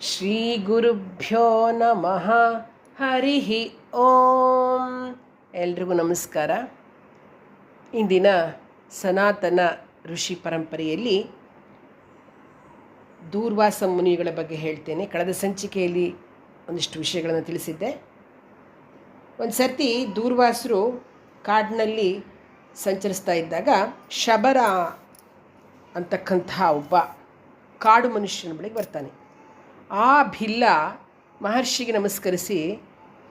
ಶ್ರೀ ಗುರುಭ್ಯೋ ನಮಃ. ಹರಿ ಓಂ. ಎಲ್ರಿಗೂ ನಮಸ್ಕಾರ. ಇಂದಿನ ಸನಾತನ ಋಷಿ ಪರಂಪರೆಯಲ್ಲಿ ದೂರ್ವಾಸ ಮುನಿಗಳ ಬಗ್ಗೆ ಹೇಳ್ತೇನೆ. ಕಳೆದ ಸಂಚಿಕೆಯಲ್ಲಿ ಒಂದಿಷ್ಟು ವಿಷಯಗಳನ್ನು ತಿಳಿಸಿದ್ದೆ. ಒಂದು ಸರ್ತಿ ದೂರ್ವಾಸರು ಕಾಡಿನಲ್ಲಿ ಸಂಚರಿಸ್ತಾ ಇದ್ದಾಗ ಶಬರ ಅಂತಕ್ಕಂತಹ ಒಬ್ಬ ಕಾಡು ಮನುಷ್ಯನ ಬಳಿಗೆ ಬರ್ತಾನೆ. ಆ ಭಿಲ್ಲ ಮಹರ್ಷಿಗೆ ನಮಸ್ಕರಿಸಿ,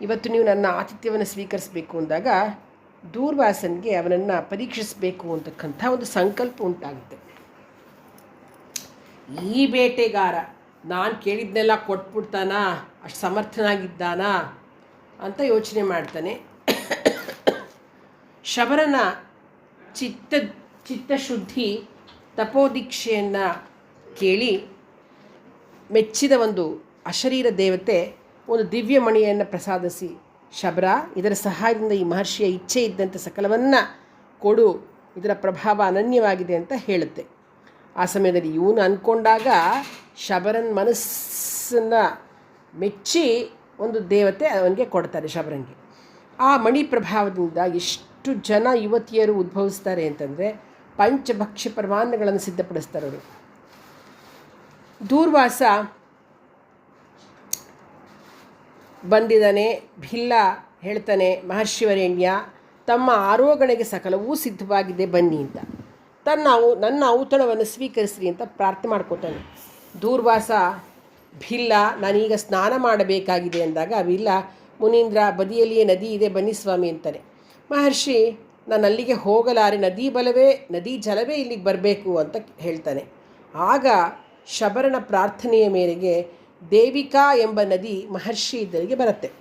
ಇವತ್ತು ನೀವು ನನ್ನ ಆತಿಥ್ಯವನ್ನು ಸ್ವೀಕರಿಸಬೇಕು ಅಂದಾಗ, ದೂರ್ವಾಸನ್ಗೆ ಅವನನ್ನು ಪರೀಕ್ಷಿಸಬೇಕು ಅಂತಕ್ಕಂಥ ಒಂದು ಸಂಕಲ್ಪ ಉಂಟಾಗುತ್ತೆ. ಈ ಬೇಟೆಗಾರ ನಾನು ಕೇಳಿದ್ನೆಲ್ಲ ಕೊಟ್ಬಿಡ್ತಾನಾ? ಅಷ್ಟು ಸಮರ್ಥನಾಗಿದ್ದಾನಾ? ಅಂತ ಯೋಚನೆ ಮಾಡ್ತಾನೆ. ಶಬರನ ಚಿತ್ತ ಚಿತ್ತಶುದ್ಧಿ ತಪೋದೀಕ್ಷೆಯನ್ನು ಕೇಳಿ ಮೆಚ್ಚಿದ ಒಂದು ಅಶರೀರ ದೇವತೆ ಒಂದು ದಿವ್ಯ ಮಣಿಯನ್ನು ಪ್ರಸಾದಿಸಿ ಶಬರ, ಇದರ ಸಹಾಯದಿಂದ ಈ ಮಹರ್ಷಿಯ ಇಚ್ಛೆ ಇದ್ದಂತೆ ಸಕಲವನ್ನು ಕೊಡು, ಇದರ ಪ್ರಭಾವ ಅನನ್ಯವಾಗಿದೆ ಅಂತ ಹೇಳುತ್ತೆ. ಆ ಸಮಯದಲ್ಲಿ ಇವನು ಅಂದ್ಕೊಂಡಾಗ ಶಬರನ್ ಮನಸ್ಸನ್ನು ಮೆಚ್ಚಿ ಒಂದು ದೇವತೆ ಅವನಿಗೆ ಕೊಡ್ತಾರೆ ಶಬರನಿಗೆ ಆ ಮಣಿ ಪ್ರಭಾವದಿಂದ ಎಷ್ಟು ಜನ ಯುವತಿಯರು ಉದ್ಭವಿಸ್ತಾರೆ ಅಂತಂದರೆ ಪಂಚಭಕ್ಷ್ಯ ಪ್ರಮಾಣಗಳನ್ನು ಸಿದ್ಧಪಡಿಸ್ತಾರೆ ಅವರು. ದೂರ್ವಾಸ ಬಂದಿದ್ದಾನೆ, ಭಿಲ್ಲ ಹೇಳ್ತಾನೆ ಮಹರ್ಷಿವರೇಣ್ಯ, ತಮ್ಮ ಆರೋಗಣೆಗೆ ಸಕಲವೂ ಸಿದ್ಧವಾಗಿದೆ, ಬನ್ನಿ ಅಂತ. ತನ್ನ ನನ್ನ ಔತಣವನ್ನು ಸ್ವೀಕರಿಸ್ರಿ ಅಂತ ಪ್ರಾರ್ಥನೆ ಮಾಡ್ಕೊತಾನೆ. ದೂರ್ವಾಸ, ಭಿಲ್ಲ, ನಾನೀಗ ಸ್ನಾನ ಮಾಡಬೇಕಾಗಿದೆ ಅಂದಾಗ ಅವಿಲ್ಲ ಮುನೀಂದ್ರ, ಬದಿಯಲ್ಲಿಯೇ ನದಿ ಇದೆ, ಬನ್ನಿ ಸ್ವಾಮಿ ಅಂತಾನೆ. ಮಹರ್ಷಿ, ನಾನು ಅಲ್ಲಿಗೆ ಹೋಗಲಾರೆ, ನದಿ ಬಲವೇ, ನದಿ ಜಲವೇ ಇಲ್ಲಿಗೆ ಬರಬೇಕು ಅಂತ ಹೇಳ್ತಾನೆ. ಆಗ ಶಬರನ ಪ್ರಾರ್ಥನೆಯ ಮೇರೆಗೆ ದೇವಿಕಾ ಎಂಬ ನದಿ ಮಹರ್ಷಿ ಇದ್ದರಿಗೆ ಬರುತ್ತೆ.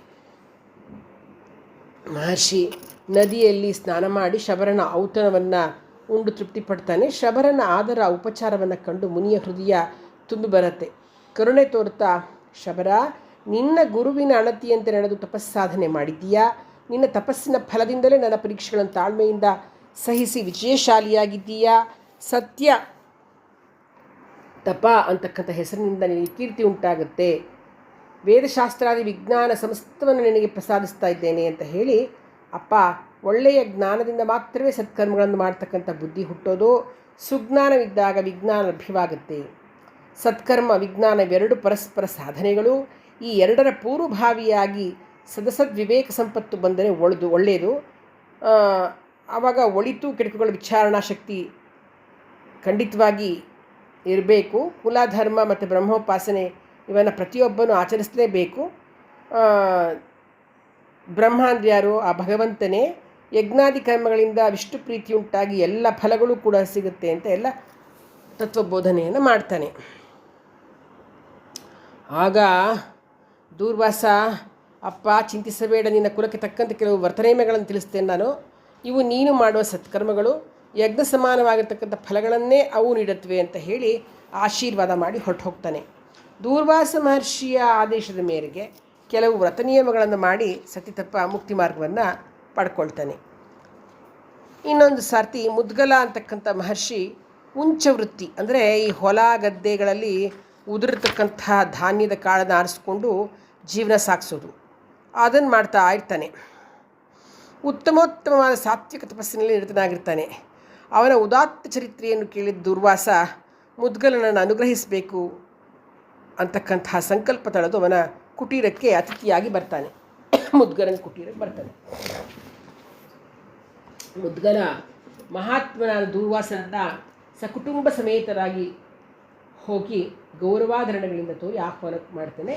ಮಹರ್ಷಿ ನದಿಯಲ್ಲಿ ಸ್ನಾನ ಮಾಡಿ ಶಬರನ ಔತಣವನ್ನು ಉಂಡು ತೃಪ್ತಿಪಡ್ತಾನೆ ಶಬರನ ಆದರ ಉಪಚಾರವನ್ನು ಕಂಡು ಮುನಿಯ ಹೃದಯ ತುಂಬಿ ಬರುತ್ತೆ. ಕರುಣೆ ತೋರ್ತಾ, ಶಬರ, ನಿನ್ನ ಗುರುವಿನ ಅಣತಿಯಂತೆ ನಡೆದು ತಪಸ್ಸಾಧನೆ ಮಾಡಿದ್ದೀಯಾ? ನಿನ್ನ ತಪಸ್ಸಿನ ಫಲದಿಂದಲೇ ನನ್ನ ಪರೀಕ್ಷೆಗಳನ್ನು ತಾಳ್ಮೆಯಿಂದ ಸಹಿಸಿ ವಿಜಯಶಾಲಿಯಾಗಿದ್ದೀಯಾ? ಸತ್ಯ ತಪ ಅಂತಕ್ಕಂಥ ಹೆಸರಿನಿಂದ ನಿನಗೆ ಕೀರ್ತಿ ಉಂಟಾಗುತ್ತೆ. ವೇದಶಾಸ್ತ್ರಾದಿ ವಿಜ್ಞಾನ ಸಮಸ್ತವನ್ನು ನಿನಗೆ ಪ್ರಸಾದಿಸ್ತಾ ಇದ್ದೇನೆ ಅಂತ ಹೇಳಿ, ಅಪ್ಪ, ಒಳ್ಳೆಯ ಜ್ಞಾನದಿಂದ ಮಾತ್ರವೇ ಸತ್ಕರ್ಮಗಳನ್ನು ಮಾಡ್ತಕ್ಕಂಥ ಬುದ್ಧಿ ಹುಟ್ಟೋದು ಸುಜ್ಞಾನವಿದ್ದಾಗ ವಿಜ್ಞಾನ ಲಭ್ಯವಾಗುತ್ತೆ. ಸತ್ಕರ್ಮ, ವಿಜ್ಞಾನ ಇವೆರಡು ಪರಸ್ಪರ ಸಾಧನೆಗಳು. ಈ ಎರಡರ ಪೂರ್ವಭಾವಿಯಾಗಿ ಸದಸದ್ ವಿವೇಕ ಸಂಪತ್ತು ಬಂದರೆ ಒಳದು, ಒಳ್ಳೆಯದು. ಆವಾಗ ಒಳಿತು, ಕೆಡುಕುಗಳ ವಿಚಾರಣಾ ಶಕ್ತಿ ಖಂಡಿತವಾಗಿ ಇರಬೇಕು. ಕುಲ, ಧರ್ಮ ಮತ್ತು ಬ್ರಹ್ಮೋಪಾಸನೆ ಇವನ್ನು ಪ್ರತಿಯೊಬ್ಬನೂ ಆಚರಿಸಲೇಬೇಕು. ಬ್ರಹ್ಮಾಂದ್ರ್ಯಾರು ಆ ಭಗವಂತನೇ. ಯಜ್ಞಾದಿ ಕರ್ಮಗಳಿಂದ ವಿಷ್ಣು ಪ್ರೀತಿ ಉಂಟಾಗಿ ಎಲ್ಲ ಫಲಗಳು ಕೂಡ ಸಿಗುತ್ತೆ ಅಂತ ಎಲ್ಲ ತತ್ವಬೋಧನೆಯನ್ನು ಮಾಡ್ತಾನೆ. ಆಗ ದೂರ್ವಾಸ, ಅಪ್ಪ ಚಿಂತಿಸಬೇಡ, ನಿನ್ನ ಕುಲಕ್ಕೆ ತಕ್ಕಂತೆ ಕೆಲವು ವರ್ತನೇಮೆಗಳನ್ನು ತಿಳಿಸ್ತೇನೆ ನಾನು. ಇವು ನೀನು ಮಾಡುವ ಸತ್ಕರ್ಮಗಳು. ಯಜ್ಞ ಸಮಾನವಾಗಿರ್ತಕ್ಕಂಥ ಫಲಗಳನ್ನೇ ಅವು ನೀಡುತ್ತವೆ ಅಂತ ಹೇಳಿ ಆಶೀರ್ವಾದ ಮಾಡಿ ಹೊರಟು ಹೋಗ್ತಾನೆ ದೂರ್ವಾಸ ಮಹರ್ಷಿಯ ಆದೇಶದ ಮೇರೆಗೆ ಕೆಲವು ವ್ರತ ನಿಯಮಗಳನ್ನು ಮಾಡಿ ಸತಿತಪ್ಪ ಮುಕ್ತಿ ಮಾರ್ಗವನ್ನು ಪಡ್ಕೊಳ್ತಾನೆ. ಇನ್ನೊಂದು ಸರ್ತಿ ಮುದ್ಗಲ ಅಂತಕ್ಕಂಥ ಮಹರ್ಷಿ ಉಂಚ ವೃತ್ತಿ ಅಂದರೆ ಈ ಹೊಲ ಗದ್ದೆಗಳಲ್ಲಿ ಉದುರಿರ್ತಕ್ಕಂಥ ಧಾನ್ಯದ ಕಾಳನ್ನು ಆರಿಸ್ಕೊಂಡು ಜೀವನ ಸಾಗಿಸೋದು. ಅದನ್ನು ಮಾಡ್ತಾ ಇರ್ತಾನೆ. ಉತ್ತಮೋತ್ತಮವಾದ ಸಾತ್ವಿಕ ತಪಸ್ಸಿನಲ್ಲಿ ನಿರತನಾಗಿರ್ತಾನೆ. ಅವನ ಉದಾತ್ತ ಚರಿತ್ರೆಯನ್ನು ಕೇಳಿದ ದುರ್ವಾಸ, ಮುದ್ಗಲನನ್ನು ಅನುಗ್ರಹಿಸಬೇಕು ಅಂತಕ್ಕಂತಹ ಸಂಕಲ್ಪ ತಳೆದು ಅವನ ಕುಟೀರಕ್ಕೆ ಅತಿಥಿಯಾಗಿ ಬರ್ತಾನೆ. ಮುದ್ಗಲನ ಕುಟೀರಕ್ಕೆ ಬರ್ತಾನೆ. ಮುದ್ಗಲ ಮಹಾತ್ಮನಾದ ದುರ್ವಾಸನನ್ನ ಸಕುಟುಂಬ ಸಮೇತರಾಗಿ ಹೋಗಿ ಗೌರವಾಧರಣೆಗಳಿಂದ ತೋರಿ ಆಹ್ವಾನ ಮಾಡ್ತಾನೆ.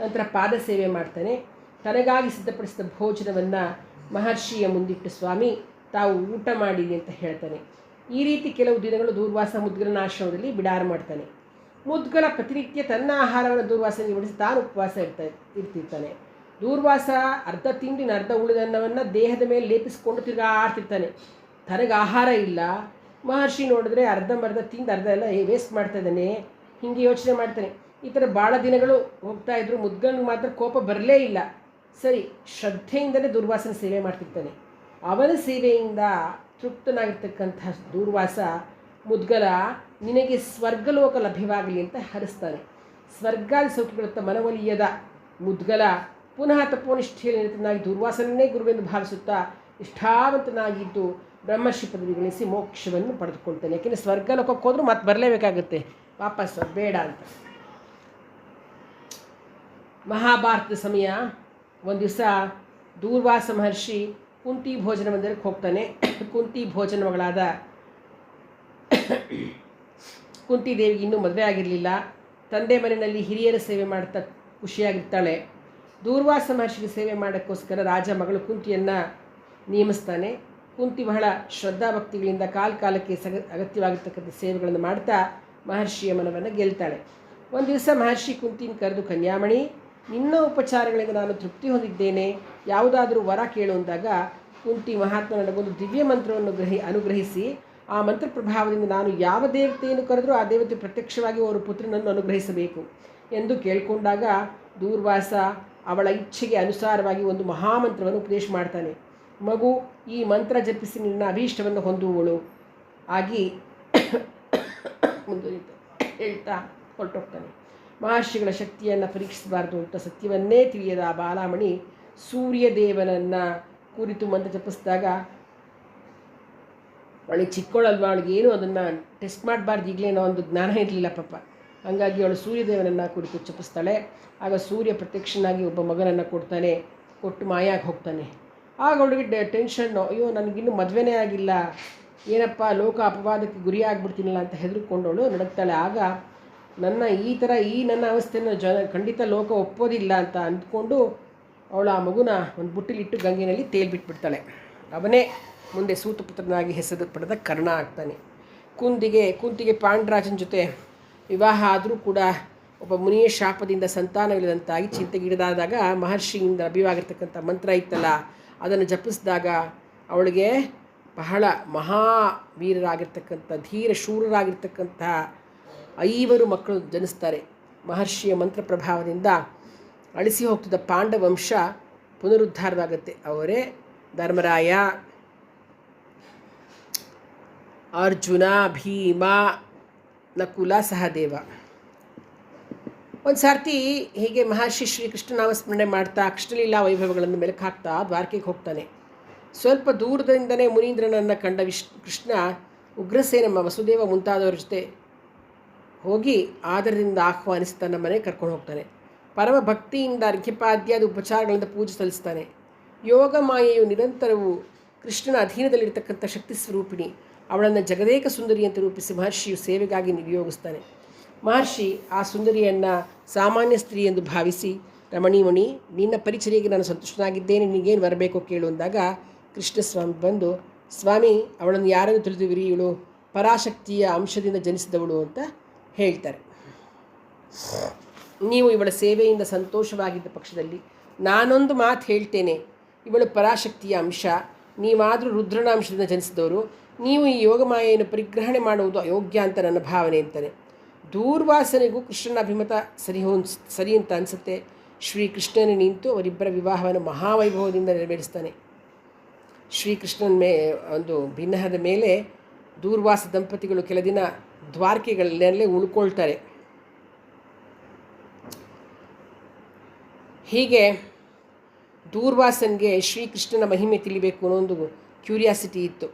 ನಂತರ ಪಾದ ಸೇವೆ ಮಾಡ್ತಾನೆ. ತನಗಾಗಿ ಸಿದ್ಧಪಡಿಸಿದ ಭೋಜನವನ್ನು ಮಹರ್ಷಿಯ ಮುಂದಿಟ್ಟು ಸ್ವಾಮಿ ತಾವು ಊಟ ಮಾಡಿರಿ ಅಂತ ಹೇಳ್ತಾನೆ. ಈ ರೀತಿ ಕೆಲವು ದಿನಗಳು ದೂರ್ವಾಸ ಮುದ್ಗಲನ ಆಶ್ರಮದಲ್ಲಿ ಬಿಡಾರ ಮಾಡ್ತಾನೆ. ಮುದ್ಗಲ ಪ್ರತಿನಿತ್ಯ ತನ್ನ ಆಹಾರವನ್ನು ದೂರ್ವಾಸನಿಗೆ ಬಡಿಸಿ ತಾನು ಉಪವಾಸ ಇರ್ತಾ ಇರ್ತಿರ್ತಾನೆ. ದೂರ್ವಾಸ ಅರ್ಧ ತಿಂಡಿನ ಅರ್ಧ ಉಳಿದನ್ನವನ್ನು ದೇಹದ ಮೇಲೆ ಲೇಪಿಸಿಕೊಂಡು ತಿರುಗಾಡ್ತಿರ್ತಾನೆ ತನಗೆ ಆಹಾರ ಇಲ್ಲ. ಮಹರ್ಷಿ ನೋಡಿದ್ರೆ ಅರ್ಧಂಬರ್ಧ ತಿಂದು ಅರ್ಧ ಎಲ್ಲ ವೇಸ್ಟ್ ಮಾಡ್ತಾ ಇದ್ದಾನೆ. ಹೀಗೆ ಯೋಚನೆ ಮಾಡ್ತಾನೆ. ಈ ಥರ ಭಾಳ ದಿನಗಳು ಹೋಗ್ತಾ ಇದ್ರು ಮುದ್ಗನಿಗೆ ಮಾತ್ರ ಕೋಪ ಬರಲೇ ಇಲ್ಲ. ಸರಿ, ಶ್ರದ್ಧೆಯಿಂದಲೇ ದುರ್ವಾಸನ ಸೇವೆ ಮಾಡ್ತಿರ್ತಾನೆ. ಅವನ ಸೇವೆಯಿಂದ ತೃಪ್ತನಾಗಿರ್ತಕ್ಕಂಥ ದೂರ್ವಾಸ ಮುದ್ಗಲ ನಿನಗೆ ಸ್ವರ್ಗಲೋಕ ಲಭ್ಯವಾಗಲಿ ಅಂತ ಹರಿಸ್ತಾನೆ. ಸ್ವರ್ಗಾದಿ ಸೌಖ್ಯಗಳತ್ತ ಮನವೊಲಿಯದ ಮುದ್ಗಲ ಪುನಃ ತಪೋನಿಷ್ಠೆಯಲ್ಲಿ ದುರ್ವಾಸನನ್ನೇ ಗುರುವೆಂದು ಭಾವಿಸುತ್ತಾ ಇಷ್ಟಾವಂತನಾಗಿದ್ದು ಬ್ರಹ್ಮರ್ಷಿ ಪದವಿ ಗಳಿಸಿ ಮೋಕ್ಷವನ್ನು ಪಡೆದುಕೊಳ್ತಾನೆ. ಯಾಕೆಂದರೆ ಸ್ವರ್ಗ ಲೋಕಕ್ಕೆ ಹೋದ್ರೂ ಮತ್ತೆ ಬರಲೇಬೇಕಾಗುತ್ತೆ. ವಾಪಸ್ ಬೇಡ ಅಂತ. ಮಹಾಭಾರತದ ಸಮಯ, ಒಂದು ದಿವಸ ದೂರ್ವಾಸ ಮಹರ್ಷಿ ಕುಂತಿ ಭೋಜನ ಮಂದಿರಕ್ಕೆ ಹೋಗ್ತಾನೆ ಕುಂತಿ ಭೋಜನ ಮಗಳಾದ ಕುಂತಿ ದೇವಿಗೆ ಇನ್ನೂ ಮದುವೆ ಆಗಿರಲಿಲ್ಲ. ತಂದೆ ಮನೆಯಲ್ಲಿ ಹಿರಿಯರ ಸೇವೆ ಮಾಡ್ತಾ ಖುಷಿಯಾಗಿರ್ತಾಳೆ. ದೂರ್ವಾಸ ಮಹರ್ಷಿಗೆ ಸೇವೆ ಮಾಡೋಕ್ಕೋಸ್ಕರ ರಾಜ ಮಗಳು ಕುಂತಿಯನ್ನು ನೇಮಿಸ್ತಾನೆ. ಕುಂತಿ ಬಹಳ ಶ್ರದ್ಧಾಭಕ್ತಿಗಳಿಂದ ಕಾಲ ಕಾಲಕ್ಕೆ ಸಗ ಅಗತ್ಯವಾಗಿರ್ತಕ್ಕಂಥ ಸೇವೆಗಳನ್ನು ಮಾಡ್ತಾ ಮಹರ್ಷಿಯ ಮನವನ್ನು ಗೆಲ್ತಾಳೆ. ಒಂದು ದಿವಸ ಮಹರ್ಷಿ ಕುಂತಿನ ಕರೆದು, ಕನ್ಯಾಮಣಿ, ನಿನ್ನ ಉಪಚಾರಗಳಿಂದ ನಾನು ತೃಪ್ತಿ ಹೊಂದಿದ್ದೇನೆ. ಯಾವುದಾದರೂ ವರ ಕೇಳು ಅಂದಾಗ ಕುಂತಿ ಮಹಾತ್ಮ ನನಗೊಂದು ದಿವ್ಯ ಮಂತ್ರವನ್ನು ಗ್ರಹಿ, ಅನುಗ್ರಹಿಸಿ ಆ ಮಂತ್ರ ಪ್ರಭಾವದಿಂದ ನಾನು ಯಾವ ದೇವತೆಯನ್ನು ಕರೆದರೂ ಆ ದೇವತೆ ಪ್ರತ್ಯಕ್ಷವಾಗಿ ಅವರ ಪುತ್ರನನ್ನು ಅನುಗ್ರಹಿಸಬೇಕು ಎಂದು ಕೇಳಿಕೊಂಡಾಗ ದೂರ್ವಾಸ ಅವಳ ಇಚ್ಛೆಗೆ ಅನುಸಾರವಾಗಿ ಒಂದು ಮಹಾಮಂತ್ರವನ್ನು ಉಪದೇಶ ಮಾಡ್ತಾನೆ. ಮಗು, ಈ ಮಂತ್ರ ಜಪಿಸಿ ನಿನ್ನ ಅಭೀಷ್ಟವನ್ನು ಹೊಂದುವಳು. ಆಗಿ ಮುಂದುವರಿತು ಹೇಳ್ತಾ ಹೊರಟೋಗ್ತಾನೆ. ಮಹರ್ಷಿಗಳ ಶಕ್ತಿಯನ್ನು ಪರೀಕ್ಷಿಸಬಾರದು ಅಂತ ಸತ್ಯವನ್ನೇ ತಿಳಿಯದ ಬಾಲಾಮಣಿ ಸೂರ್ಯದೇವನನ್ನು ಕುರಿತು ಮಂತ್ರ ಜಪಿಸಿದಾಗ ಅವಳಿಗೆ ಚಿಕ್ಕವಳಲ್ವ ಅವಳಿಗೆ ಏನು ಅದನ್ನು ಟೆಸ್ಟ್ ಮಾಡಬಾರ್ದು. ಈಗಲೇನೋ ಒಂದು ಜ್ಞಾನ ಇರಲಿಲ್ಲ ಪಾಪ. ಹಾಗಾಗಿ ಅವಳು ಸೂರ್ಯದೇವನನ್ನು ಕುರಿತು ಜಪಿಸ್ತಾಳೆ. ಆಗ ಸೂರ್ಯ ಪ್ರತ್ಯಕ್ಷನಾಗಿ ಒಬ್ಬ ಮಗನನ್ನು ಕೊಡ್ತಾನೆ. ಕೊಟ್ಟು ಮಾಯಾಗಿ ಹೋಗ್ತಾನೆ. ಆಗ ಅವಳಿಗೆ ಟೆನ್ಷನ್ನು ಅಯ್ಯೋ, ನನಗಿನ್ನೂ ಮದುವೆನೇ ಆಗಿಲ್ಲ. ಏನಪ್ಪ, ಲೋಕ ಅಪವಾದಕ್ಕೆ ಗುರಿ ಆಗ್ಬಿಡ್ತೀನಲ್ಲ ಅಂತ ಹೆದರ್ಕೊಂಡವಳು ನಡಗ್ತಾಳೆ. ಆಗ ನನ್ನ ಈ ಥರ ಈ ನನ್ನ ಅವಸ್ಥೆಯನ್ನು ಜನ, ಖಂಡಿತ ಲೋಕ ಒಪ್ಪೋದಿಲ್ಲ ಅಂತ ಅಂದ್ಕೊಂಡು ಅವಳು ಆ ಮಗುನ ಒಂದು ಬುಟ್ಟಿಲಿಟ್ಟು ಗಂಗೆನಲ್ಲಿ ತೇಲ್ಬಿಟ್ಬಿಡ್ತಾಳೆ ಅವನೇ ಮುಂದೆ ಸೂತಪುತ್ರನಾಗಿ ಹೆಸರು ಪಡೆದ ಕರ್ಣ ಆಗ್ತಾನೆ. ಕುಂದಿಗೆ ಕುಂತಿಗೆ ಪಾಂಡರಾಜನ ಜೊತೆ ವಿವಾಹ ಆದರೂ ಕೂಡ ಒಬ್ಬ ಮುನಿಯ ಶಾಪದಿಂದ ಸಂತಾನವಿಲ್ಲದಂತಾಗಿ ಚಿಂತೆಗೀಡಾದಾಗ ಮಹರ್ಷಿಯಿಂದ ಅಭಿವಾಗಿರ್ತಕ್ಕಂಥ ಮಂತ್ರ ಇತ್ತಲ್ಲ, ಅದನ್ನು ಜಪಿಸಿದಾಗ ಅವಳಿಗೆ ಬಹಳ ಮಹಾವೀರರಾಗಿರ್ತಕ್ಕಂಥ, ಧೀರ ಶೂರರಾಗಿರ್ತಕ್ಕಂಥ ಐವರು ಮಕ್ಕಳು ಜನಿಸ್ತಾರೆ. ಮಹರ್ಷಿಯ ಮಂತ್ರ ಪ್ರಭಾವದಿಂದ ಅಳಿಸಿ ಹೋಗ್ತಿದ್ದ ಪಾಂಡವಂಶ ಪುನರುದ್ಧಾರವಾಗುತ್ತೆ. ಅವರೇ ಧರ್ಮರಾಯ, ಅರ್ಜುನ, ಭೀಮ, ನಕುಲ ಸಹದೇವ ಒಂದು ಸರ್ತಿ ಹೀಗೆ ಮಹರ್ಷಿ ಶ್ರೀ ಕೃಷ್ಣನಾಮಸ್ಮರಣೆ ಮಾಡ್ತಾ ಕೃಷ್ಣಲೀಲಾ ವೈಭವಗಳನ್ನು ಮೆಲುಕು ಹಾಕ್ತಾ ದ್ವಾರಕೆಗೆ ಹೋಗ್ತಾನೆ. ಸ್ವಲ್ಪ ದೂರದಿಂದನೇ ಮುನೀಂದ್ರನನ್ನು ಕಂಡ ವಿಶ್, ಕೃಷ್ಣ ಉಗ್ರಸೇನಮ್ಮ ವಸುದೇವ ಮುಂತಾದವರ ಜೊತೆ ಹೋಗಿ ಆದರದಿಂದ ಆಹ್ವಾನಿಸಿ ತನ್ನ ಮನೆಗೆ ಕರ್ಕೊಂಡು ಹೋಗ್ತಾನೆ. ಪರಮ ಭಕ್ತಿಯಿಂದ ಅರ್ಘ್ಯಪಾದ್ಯಾದ ಉಪಚಾರಗಳಿಂದ ಪೂಜೆ ಸಲ್ಲಿಸ್ತಾನೆ. ಯೋಗ ಮಾಯೆಯು ನಿರಂತರವು ಕೃಷ್ಣನ ಅಧೀನದಲ್ಲಿರ್ತಕ್ಕಂಥ ಶಕ್ತಿ ಸ್ವರೂಪಿಣಿ. ಅವಳನ್ನು ಜಗದೇಕ ಸುಂದರಿ ಅಂತ ರೂಪಿಸಿ ಮಹರ್ಷಿಯು ಸೇವೆಗಾಗಿ ನಿಯೋಗಿಸ್ತಾನೆ. ಮಹರ್ಷಿ ಆ ಸುಂದರಿಯನ್ನು ಸಾಮಾನ್ಯ ಸ್ತ್ರೀ ಎಂದು ಭಾವಿಸಿ ರಮಣಿಮಣಿ ನಿನ್ನ ಪರಿಚರ್ಯೆಗೆ ನಾನು ಸಂತುಷ್ಟನಾಗಿದ್ದೇನೆ, ನಿನಗೇನು ಬರಬೇಕು ಕೇಳು ಅಂದಾಗ ಕೃಷ್ಣಸ್ವಾಮಿ ಬಂದು, ಸ್ವಾಮಿ, ಅವಳನ್ನು ಯಾರನ್ನು ತಿಳಿದುವಿರಿ? ಇವಳು ಪರಾಶಕ್ತಿಯ ಅಂಶದಿಂದ ಜನಿಸಿದವಳು ಅಂತ ಹೇಳ್ತಾರೆ. ನೀವು ಇವಳ ಸೇವೆಯಿಂದ ಸಂತೋಷವಾಗಿದ್ದ ಪಕ್ಷದಲ್ಲಿ ನಾನೊಂದು ಮಾತು ಹೇಳ್ತೇನೆ. ಇವಳು ಪರಾಶಕ್ತಿಯ ಅಂಶ. ನೀವಾದರೂ ರುದ್ರನ ಅಂಶದಿಂದ ಜನಿಸಿದವರು. ನೀವು ಈ ಯೋಗಮಾಯೆಯನ್ನು ಪರಿಗ್ರಹಣೆ ಮಾಡುವುದು ಅಯೋಗ್ಯ ಅಂತ ನನ್ನ ಭಾವನೆ ಅಂತಾನೆ ದೂರ್ವಾಸನೆಗೂ ಕೃಷ್ಣನ ಅಭಿಮತ ಸರಿ ಹೊಂದ್ ಸರಿ ಅಂತ ಅನಿಸುತ್ತೆ. ಶ್ರೀಕೃಷ್ಣನ ನಿಂತು ಅವರಿಬ್ಬರ ವಿವಾಹವನ್ನು ಮಹಾವೈಭವದಿಂದ ನೆರವೇರಿಸ್ತಾನೆ. ಶ್ರೀಕೃಷ್ಣನ ಮೇ ಒಂದು ಭಿನ್ನಹದ ಮೇಲೆ ದೂರ್ವಾಸ ದಂಪತಿಗಳು ಕೆಲ ದಿನ ದ್ವಾರಕೆಗಳಲ್ಲೇ ಉಳ್ಕೊಳ್ತಾರೆ. ಹೀಗೆ ದೂರ್ವಾಸನ್ಗೆ ಶ್ರೀಕೃಷ್ಣನ ಮಹಿಮೆ ತಿಳಿಬೇಕು ಅನ್ನೋ ಒಂದು ಕ್ಯೂರಿಯಾಸಿಟಿ ಇತ್ತು.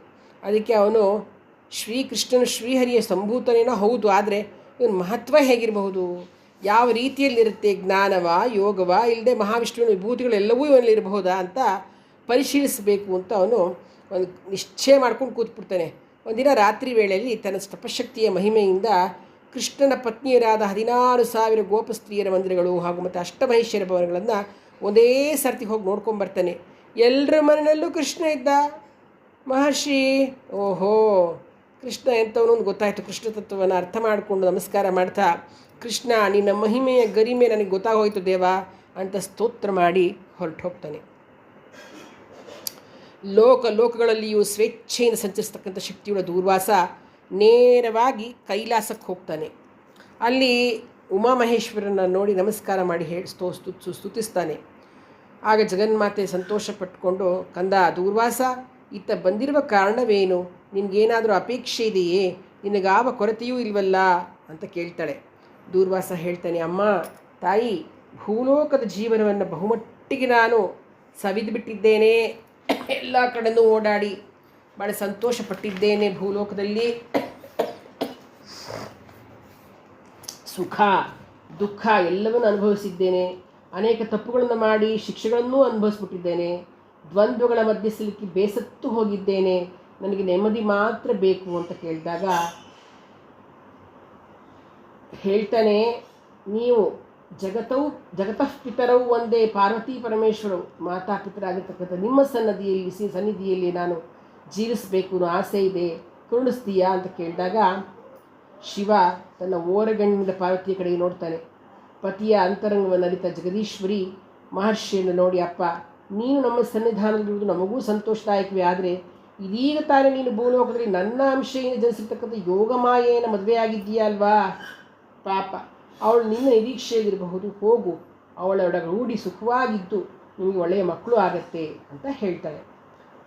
ಅದಕ್ಕೆ ಅವನು ಶ್ರೀಕೃಷ್ಣನ ಶ್ರೀಹರಿಯ ಸಂಭೂತನೇನೋ ಹೌದು, ಆದರೆ ಇವನ ಮಹತ್ವ ಹೇಗಿರಬಹುದು? ಯಾವ ರೀತಿಯಲ್ಲಿರುತ್ತೆ ಜ್ಞಾನವ, ಯೋಗವ ಇಲ್ಲದೆ ಮಹಾವಿಷ್ಣುವಿನ ವಿಭೂತಿಗಳೆಲ್ಲವೂ ಇವನಲ್ಲಿರಬಹುದಾ ಅಂತ ಪರಿಶೀಲಿಸಬೇಕು ಅಂತ ಅವನು ಒಂದು ನಿಶ್ಚಯ ಮಾಡ್ಕೊಂಡು ಕೂತ್ಬಿಡ್ತಾನೆ. ಒಂದಿನ ರಾತ್ರಿ ವೇಳೆಯಲ್ಲಿ ತನ್ನ ತಪಶಕ್ತಿಯ ಮಹಿಮೆಯಿಂದ ಕೃಷ್ಣನ ಪತ್ನಿಯರಾದ ಹದಿನಾರು ಸಾವಿರ ಗೋಪಸ್ತ್ರೀಯರ ಮಂದಿರಗಳು ಹಾಗೂ ಮತ್ತು ಅಷ್ಟಮಹೇಶ್ವರ ಭವನಗಳನ್ನು ಒಂದೇ ಸರ್ತಿ ಹೋಗಿ ನೋಡ್ಕೊಂಬರ್ತಾನೆ ಎಲ್ಲರ ಮನೆಯಲ್ಲೂ ಕೃಷ್ಣ ಇದ್ದ. ಮಹರ್ಷಿ, ಓಹೋ, ಕೃಷ್ಣ ಎಂಥವನು ಒಂದು ಗೊತ್ತಾಯಿತು. ಕೃಷ್ಣ ತತ್ವವನ್ನು ಅರ್ಥ ಮಾಡಿಕೊಂಡು ನಮಸ್ಕಾರ ಮಾಡ್ತಾ, ಕೃಷ್ಣ, ನಿನ್ನ ಮಹಿಮೆಯ ಗರಿಮೆ ನನಗೆ ಗೊತ್ತಾಗೋಯ್ತು ದೇವ ಅಂತ ಸ್ತೋತ್ರ ಮಾಡಿ ಹೊರಟು ಹೋಗ್ತಾನೆ. ಲೋಕ, ಲೋಕಗಳಲ್ಲಿಯೂ ಸ್ವೇಚ್ಛೆಯಿಂದ ಸಂಚರಿಸ್ತಕ್ಕಂಥ ಶಕ್ತಿಯುಳ್ಳ ದೂರ್ವಾಸ ನೇರವಾಗಿ ಕೈಲಾಸಕ್ಕೆ ಹೋಗ್ತಾನೆ. ಅಲ್ಲಿ ಉಮಾಮಹೇಶ್ವರನ ನೋಡಿ ನಮಸ್ಕಾರ ಮಾಡಿ ಹೇಳಿ ಸ್ತೋ ಸ್ತುತ್ಸು ಸ್ತುತಿಸ್ತಾನೆ. ಆಗ ಜಗನ್ಮಾತೆ ಸಂತೋಷ ಪಟ್ಟುಕೊಂಡು ಕಂದ, ದೂರ್ವಾಸ, ಇತ್ತ ಬಂದಿರುವ ಕಾರಣವೇನು? ನಿನಗೇನಾದರೂ ಅಪೇಕ್ಷೆ ಇದೆಯೇ? ನಿನಗಾವ ಕೊರತೆಯೂ ಇಲ್ವಲ್ಲ? ಅಂತ ಕೇಳ್ತಾಳೆ. ದೂರ್ವಾಸ ಹೇಳ್ತಾನೆ, ಅಮ್ಮ, ತಾಯಿ, ಭೂಲೋಕದ ಜೀವನವನ್ನು ಬಹುಮಟ್ಟಿಗೆ ನಾನು ಸವಿದು ಬಿಟ್ಟಿದ್ದೇನೆ ಎಲ್ಲ ಕಡೆಯೂ ಓಡಾಡಿ ಭಾಳ ಸಂತೋಷಪಟ್ಟಿದ್ದೇನೆ ಭೂಲೋಕದಲ್ಲಿ. ಸುಖ, ದುಃಖ ಎಲ್ಲವನ್ನು ಅನುಭವಿಸಿದ್ದೇನೆ. ಅನೇಕ ತಪ್ಪುಗಳನ್ನು ಮಾಡಿ ಶಿಕ್ಷೆಗಳನ್ನೂ ಅನುಭವಿಸ್ಬಿಟ್ಟಿದ್ದೇನೆ. ದ್ವಂದ್ವಗಳ ಮಧ್ಯೆ ಸಿಲುಕಿ ಬೇಸತ್ತು ಹೋಗಿದ್ದೇನೆ. ನನಗೆ ನೆಮ್ಮದಿ ಮಾತ್ರ ಬೇಕು ಅಂತ ಕೇಳಿದಾಗ ಹೇಳ್ತಾನೆ, ನೀವು ಜಗತವು ಜಗತಃ ಪಿತರವು ಒಂದೇ ಪಾರ್ವತಿ ಪರಮೇಶ್ವರವು ಮಾತಾಪಿತರಾಗಿರ್ತಕ್ಕಂಥ ನಿಮ್ಮ ಸನ್ನದಿಯಲ್ಲಿ ಸನ್ನಿಧಿಯಲ್ಲಿ ನಾನು ಜೀವಿಸಬೇಕು, ಅನ್ನೋ ಆಸೆ ಇದೆ, ಕರುಣಿಸ್ತೀಯಾ ಅಂತ ಕೇಳಿದಾಗ, ಶಿವ ತನ್ನ ಓರಗಣ್ಣಿನಿಂದ ಪಾರ್ವತಿಯ ಕಡೆಗೆ ನೋಡ್ತಾನೆ. ಪತಿಯ ಅಂತರಂಗವನ್ನು ಅರಿತ ಜಗದೀಶ್ವರಿ ಮಹರ್ಷಿಯನ್ನು ನೋಡಿ, ಅಪ್ಪ, ನೀನು ನಮ್ಮ ಸನ್ನಿಧಾನದಲ್ಲಿರುವುದು ನಮಗೂ ಸಂತೋಷದಾಯಕವೇ, ಆದರೆ ಇದೀಗ ತಾನೇ ನೀನು ಭೂಲೋಕದಲ್ಲಿ ನನ್ನ ಅಂಶೆಯಿಂದ ಜನಿಸಿರ್ತಕ್ಕಂಥ ಮದುವೆ ಮದುವೆಯಾಗಿದ್ದೀಯಾ ಅಲ್ವಾ? ಪಾಪ, ಅವಳು ನಿನ್ನ ನಿರೀಕ್ಷೆಯಲ್ಲಿರಬಹುದು, ಹೋಗು, ಅವಳ ರೂಢಿ ಸುಖವಾಗಿದ್ದು ನಿಮಗೆ ಒಳ್ಳೆಯ ಮಕ್ಕಳು ಆಗತ್ತೆ ಅಂತ ಹೇಳ್ತಾಳೆ.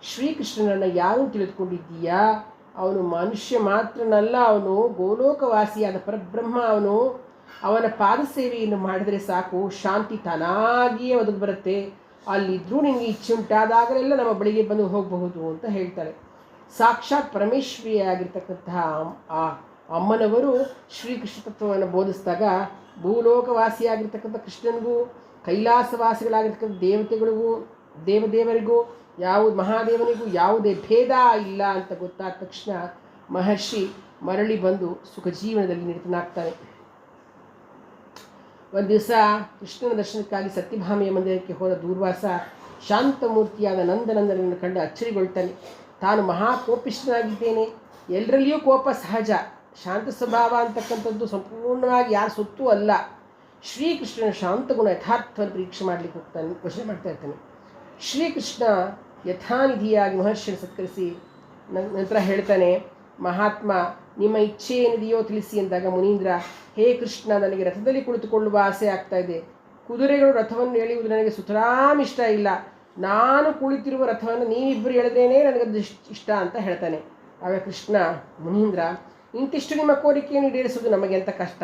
ಶ್ರೀಕೃಷ್ಣನನ್ನು ಯಾರು ತಿಳಿದುಕೊಂಡಿದ್ದೀಯಾ? ಅವನು ಮನುಷ್ಯ ಮಾತ್ರನಲ್ಲ, ಅವನು ಗೋಲೋಕವಾಸಿಯಾದ ಪರಬ್ರಹ್ಮ, ಅವನು ಅವನ ಪಾದ ಸೇವೆಯನ್ನು ಮಾಡಿದರೆ ಸಾಕು, ಶಾಂತಿ ತಾನಾಗಿಯೇ ಒದಗಿ ಬರುತ್ತೆ. ಅಲ್ಲಿದ್ದರೂ ನಿನಗೆ ಇಚ್ಛೆ ಉಂಟಾದಾಗಲೆಲ್ಲ ನಮ್ಮ ಬಳಿಗೆ ಬಂದು ಹೋಗಬಹುದು ಅಂತ ಹೇಳ್ತಾರೆ. ಸಾಕ್ಷಾತ್ ಪರಮೇಶ್ವರಿಯಾಗಿರ್ತಕ್ಕಂತಹ ಆ ಅಮ್ಮನವರು ಶ್ರೀಕೃಷ್ಣ ತತ್ವವನ್ನು ಬೋಧಿಸಿದಾಗ ಭೂಲೋಕವಾಸಿಯಾಗಿರ್ತಕ್ಕಂಥ ಕೃಷ್ಣನಿಗೂ, ಕೈಲಾಸವಾಸಿಗಳಾಗಿರ್ತಕ್ಕಂಥ ದೇವತೆಗಳಿಗೂ ದೇವದೇವರಿಗೂ ಯಾವ ಮಹಾದೇವನಿಗೂ ಯಾವುದೇ ಭೇದ ಇಲ್ಲ ಅಂತ ಗೊತ್ತಾದ ತಕ್ಷಣ ಮಹರ್ಷಿ ಮರಳಿ ಬಂದು ಸುಖ ಜೀವನದಲ್ಲಿ ನಿರತನಾಗ್ತಾನೆ. ಒಂದು ದಿವಸ ಕೃಷ್ಣನ ದರ್ಶನಕ್ಕಾಗಿ ಸತ್ಯಭಾಮಿಯ ಮಂದಿರಕ್ಕೆ ಹೋದ ದೂರ್ವಾಸ ಶಾಂತಮೂರ್ತಿಯಾದ ನಂದನಂದನನ್ನು ಕಂಡು ಅಚ್ಚರಿಗೊಳ್ತಾನೆ. ತಾನು ಮಹಾ ಕೋಪಿಷ್ಠನಾಗಿದ್ದೇನೆ ಎಲ್ಲರಲ್ಲಿಯೂ ಕೋಪ ಸಹಜ. ಶಾಂತ ಸ್ವಭಾವ ಅಂತಕ್ಕಂಥದ್ದು ಸಂಪೂರ್ಣವಾಗಿ ಯಾರು ಸುತ್ತೂ ಅಲ್ಲ. ಶ್ರೀಕೃಷ್ಣನ ಶಾಂತಗುಣ ಯಥಾರ್ಥವನ್ನು ಪರೀಕ್ಷೆ ಮಾಡಲಿಕ್ಕೆ ಹೋಗ್ತಾನೆ ಯೋಚನೆ ಮಾಡ್ತಾ ಇರ್ತಾನೆ. ಶ್ರೀಕೃಷ್ಣ ಯಥಾನಿಧಿಯಾಗಿ ಮಹರ್ಷಿಯನ್ನು ಸತ್ಕರಿಸಿ ನಂತರ ಹೇಳ್ತಾನೆ, ಮಹಾತ್ಮ, ನಿಮ್ಮ ಇಚ್ಛೆ ಏನಿದೆಯೋ ತಿಳಿಸಿ ಎಂದಾಗ ಮುನೀಂದ್ರ, ಹೇ ಕೃಷ್ಣ, ನನಗೆ ರಥದಲ್ಲಿ ಕುಳಿತುಕೊಳ್ಳುವ ಆಸೆ ಆಗ್ತಾ ಇದೆ. ಕುದುರೆಗಳು ರಥವನ್ನು ಎಳೆಯುವುದು ನನಗೆ ಸುತರಾಮ್ ಇಷ್ಟ ಇಲ್ಲ. ನಾನು ಕುಳಿತಿರುವ ರಥವನ್ನು ನೀವಿಬ್ಬರು ಎಳೆದೇನೆ ನನಗದು ಇಷ್ಟ ಅಂತ ಹೇಳ್ತಾನೆ. ಆಗ ಕೃಷ್ಣ, ಮುನೀಂದ್ರ, ಇಂತಿಷ್ಟು ನಿಮ್ಮ ಕೋರಿಕೆಯನ್ನು ಈಡೇರಿಸುವುದು ನಮಗೆ ಎಂಥ ಕಷ್ಟ?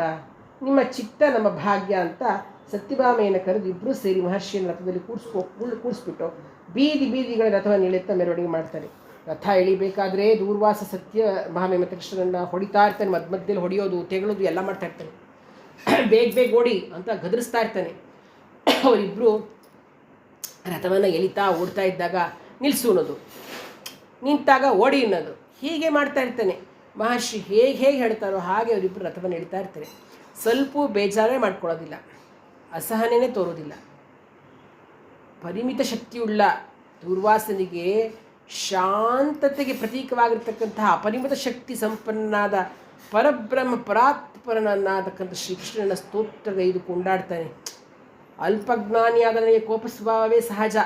ನಿಮ್ಮ ಚಿತ್ತ, ನಮ್ಮ ಭಾಗ್ಯ ಅಂತ ಸತ್ಯಭಾಮೆಯನ್ನು ಕರೆದು ಇಬ್ಬರು ಸೇರಿ ಮಹರ್ಷಿಯನ್ನು ರಥದಲ್ಲಿ ಕೂಡಿಸ್ಕೋ ಕೂಡ್- ಕೂಡಿಸ್ಬಿಟ್ಟು ಬೀದಿ ಬೀದಿಗಳ ರಥವನ್ನು ಎಳೆಯುತ್ತಾ ಮೆರವಣಿಗೆ ಮಾಡ್ತಾರೆ. ರಥ ಎಳಿಬೇಕಾದ್ರೆ ದೂರ್ವಾಸ ಸತ್ಯ ಭಾಮೆ ಮತ್ತು ಕೃಷ್ಣನನ್ನು ಹೊಡಿತಾ ಇರ್ತಾನೆ ಮಧ್ಯ ಮಧ್ಯದಲ್ಲಿ ಹೊಡೆಯೋದು, ತೆಗಳೋದು, ಎಲ್ಲ ಮಾಡ್ತಾ ಇರ್ತಾನೆ. ಬೇಗ ಬೇಗ ಓಡಿ ಅಂತ ಗದರಿಸ್ತಾ ಇರ್ತಾನೆ. ಅವರಿಬ್ಬರು ರಥವನ್ನು ಎಳಿತಾ ಓಡ್ತಾ ಇದ್ದಾಗ ನಿಲ್ಲಿಸು ಅನ್ನೋದು, ನಿಂತಾಗ ಓಡಿ ಅನ್ನೋದು, ಹೀಗೆ ಮಾಡ್ತಾ ಇರ್ತಾನೆ. ಮಹರ್ಷಿ ಹೇಗೆ ಹೇಗೆ ಹೇಳ್ತಾರೋ ಹಾಗೆ ಅವರಿಬ್ಬರು ರಥವನ್ನು ಎಳಿತಾ ಇರ್ತಾರೆ. ಸ್ವಲ್ಪ ಬೇಜಾರೇ ಮಾಡ್ಕೊಳ್ಳೋದಿಲ್ಲ. ಅಸಹನೆಯೇ ತೋರೋದಿಲ್ಲ. ಪರಿಮಿತ ಶಕ್ತಿಯುಳ್ಳ ದುರ್ವಾಸನಿಗೆ ಶಾಂತತೆಗೆ ಪ್ರತೀಕವಾಗಿರ್ತಕ್ಕಂತಹ ಅಪರಿಮಿತ ಶಕ್ತಿ ಸಂಪನ್ನನಾದ ಪರಬ್ರಹ್ಮ, ಪರಾತ್ಪರನನ್ನಾದಕ್ಕಂಥ ಶ್ರೀಕೃಷ್ಣನ ಸ್ತೋತ್ರಗೈದು ಕೊಂಡಾಡ್ತಾನೆ. ಅಲ್ಪಜ್ಞಾನಿಯಾದ ನನಗೆ ಕೋಪ ಸ್ವಭಾವವೇ ಸಹಜ.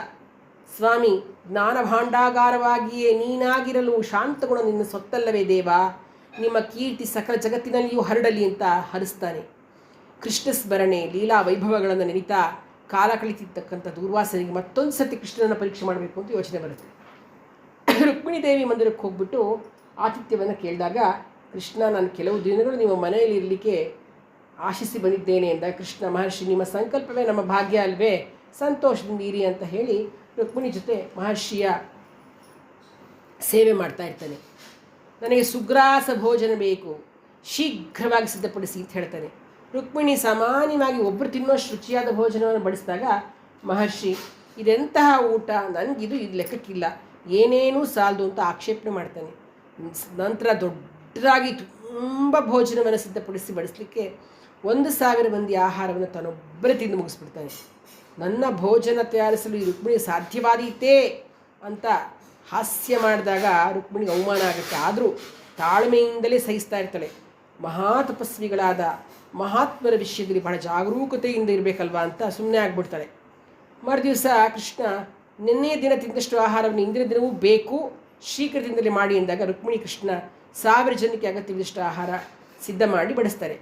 ಸ್ವಾಮಿ ಜ್ಞಾನ ಭಾಂಡಾಗಾರವಾಗಿಯೇ ನೀನಾಗಿರಲು ಶಾಂತಗುಣ ನಿನ್ನ ಸೊತ್ತಲ್ಲವೇ ದೇವ? ನಿಮ್ಮ ಕೀರ್ತಿ ಸಕಲ ಜಗತ್ತಿನಲ್ಲಿಯೂ ಹರಡಲಿ ಅಂತ ಹರಿಸ್ತಾನೆ. ಕೃಷ್ಣ ಸ್ಮರಣೆ, ಲೀಲಾ ವೈಭವಗಳನ್ನು ನೆನೀತಾ ಕಾಲ ಕಳಿತಿರ್ತಕ್ಕಂಥ ದೂರ್ವಾಸನಿಗೆ ಮತ್ತೊಂದು ಸರ್ತಿ ಕೃಷ್ಣನನ್ನು ಪರೀಕ್ಷೆ ಮಾಡಬೇಕು ಅಂತ ಯೋಚನೆ ಬರುತ್ತೆ. ರುಕ್ಮಿಣಿ ದೇವಿ ಮಂದಿರಕ್ಕೆ ಹೋಗ್ಬಿಟ್ಟು ಆತಿಥ್ಯವನ್ನು ಕೇಳಿದಾಗ, ಕೃಷ್ಣ, ನಾನು ಕೆಲವು ದಿನಗಳು ನಿಮ್ಮ ಮನೆಯಲ್ಲಿ ಇರಲಿಕ್ಕೆ ಆಶಿಸಿ ಬಂದಿದ್ದೇನೆ ಎಂದ ಕೃಷ್ಣ, ಮಹರ್ಷಿ, ನಿಮ್ಮ ಸಂಕಲ್ಪವೇ ನಮ್ಮ ಭಾಗ್ಯ ಅಲ್ವೇ? ಸಂತೋಷದಿಂದ ಇರಿ ಅಂತ ಹೇಳಿ ರುಕ್ಮಿಣಿ ಜೊತೆ ಮಹರ್ಷಿಯ ಸೇವೆ ಮಾಡ್ತಾ ಇರ್ತಾನೆ. ನನಗೆ ಸುಗ್ರಾಸ ಭೋಜನ ಬೇಕು. ಶೀಘ್ರವಾಗಿ ಸಿದ್ಧಪಡಿಸಿ ಅಂತ ಹೇಳ್ತಾನೆ. ರುಕ್ಮಿಣಿ ಸಾಮಾನ್ಯವಾಗಿ ಒಬ್ಬರು ತಿನ್ನೋಷ್ಟು ರುಚಿಯಾದ ಭೋಜನವನ್ನು ಬಡಿಸಿದಾಗ, ಮಹರ್ಷಿ, ಇದೆಂತಹ ಊಟ? ನನಗಿದು ಇದು ಲೆಕ್ಕಕ್ಕಿಲ್ಲ. ಏನೇನೂ ಸಾಲದು ಅಂತ ಆಕ್ಷೇಪಣೆ ಮಾಡ್ತಾನೆ. ನಂತರ ದೊಡ್ಡದಾಗಿ ತುಂಬ ಭೋಜನವನ್ನು ಸಿದ್ಧಪಡಿಸಿ ಬಡಿಸಲಿಕ್ಕೆ ಒಂದು ಸಾವಿರ ಮಂದಿ ಆಹಾರವನ್ನು ತಾನೊಬ್ಬರೇ ತಿಂದು ಮುಗಿಸ್ಬಿಡ್ತಾನೆ. ನನ್ನ ಭೋಜನ ತಯಾರಿಸಲು ಈ ರುಕ್ಮಿಣಿ ಸಾಧ್ಯವಾದೀತೇ ಅಂತ ಹಾಸ್ಯ ಮಾಡಿದಾಗ ರುಕ್ಮಿಣಿಗೆ ಅವಮಾನ ಆಗುತ್ತೆ. ಆದರೂ ತಾಳ್ಮೆಯಿಂದಲೇ ಸಹಿಸ್ತಾ ಇರ್ತಾಳೆ. ಮಹಾ ತಪಸ್ವಿಗಳಾದ ಮಹಾತ್ಮರ ವಿಷಯದಲ್ಲಿ ಬಹಳ ಜಾಗರೂಕತೆಯಿಂದ ಇರಬೇಕಲ್ವಾ ಅಂತ ಸುಮ್ಮನೆ ಆಗ್ಬಿಡ್ತಾಳೆ. ಮರುದಿವಸ ಕೃಷ್ಣ ನಿನ್ನೆಯ ದಿನ ತಿಂದಷ್ಟು ಆಹಾರವನ್ನು ಇಂದಿನ ದಿನವೂ ಬೇಕು. ಶೀಘ್ರದಿಂದಲೇ ಮಾಡಿ ಎಂದಾಗ ರುಕ್ಮಿಣಿ ಕೃಷ್ಣ ಸಾವಿರ ಜನಕ್ಕೆ ಅಗತ್ಯವಿದ್ದಷ್ಟು ಆಹಾರ ಸಿದ್ಧ ಮಾಡಿ ಬಡಿಸ್ತಾರೆ.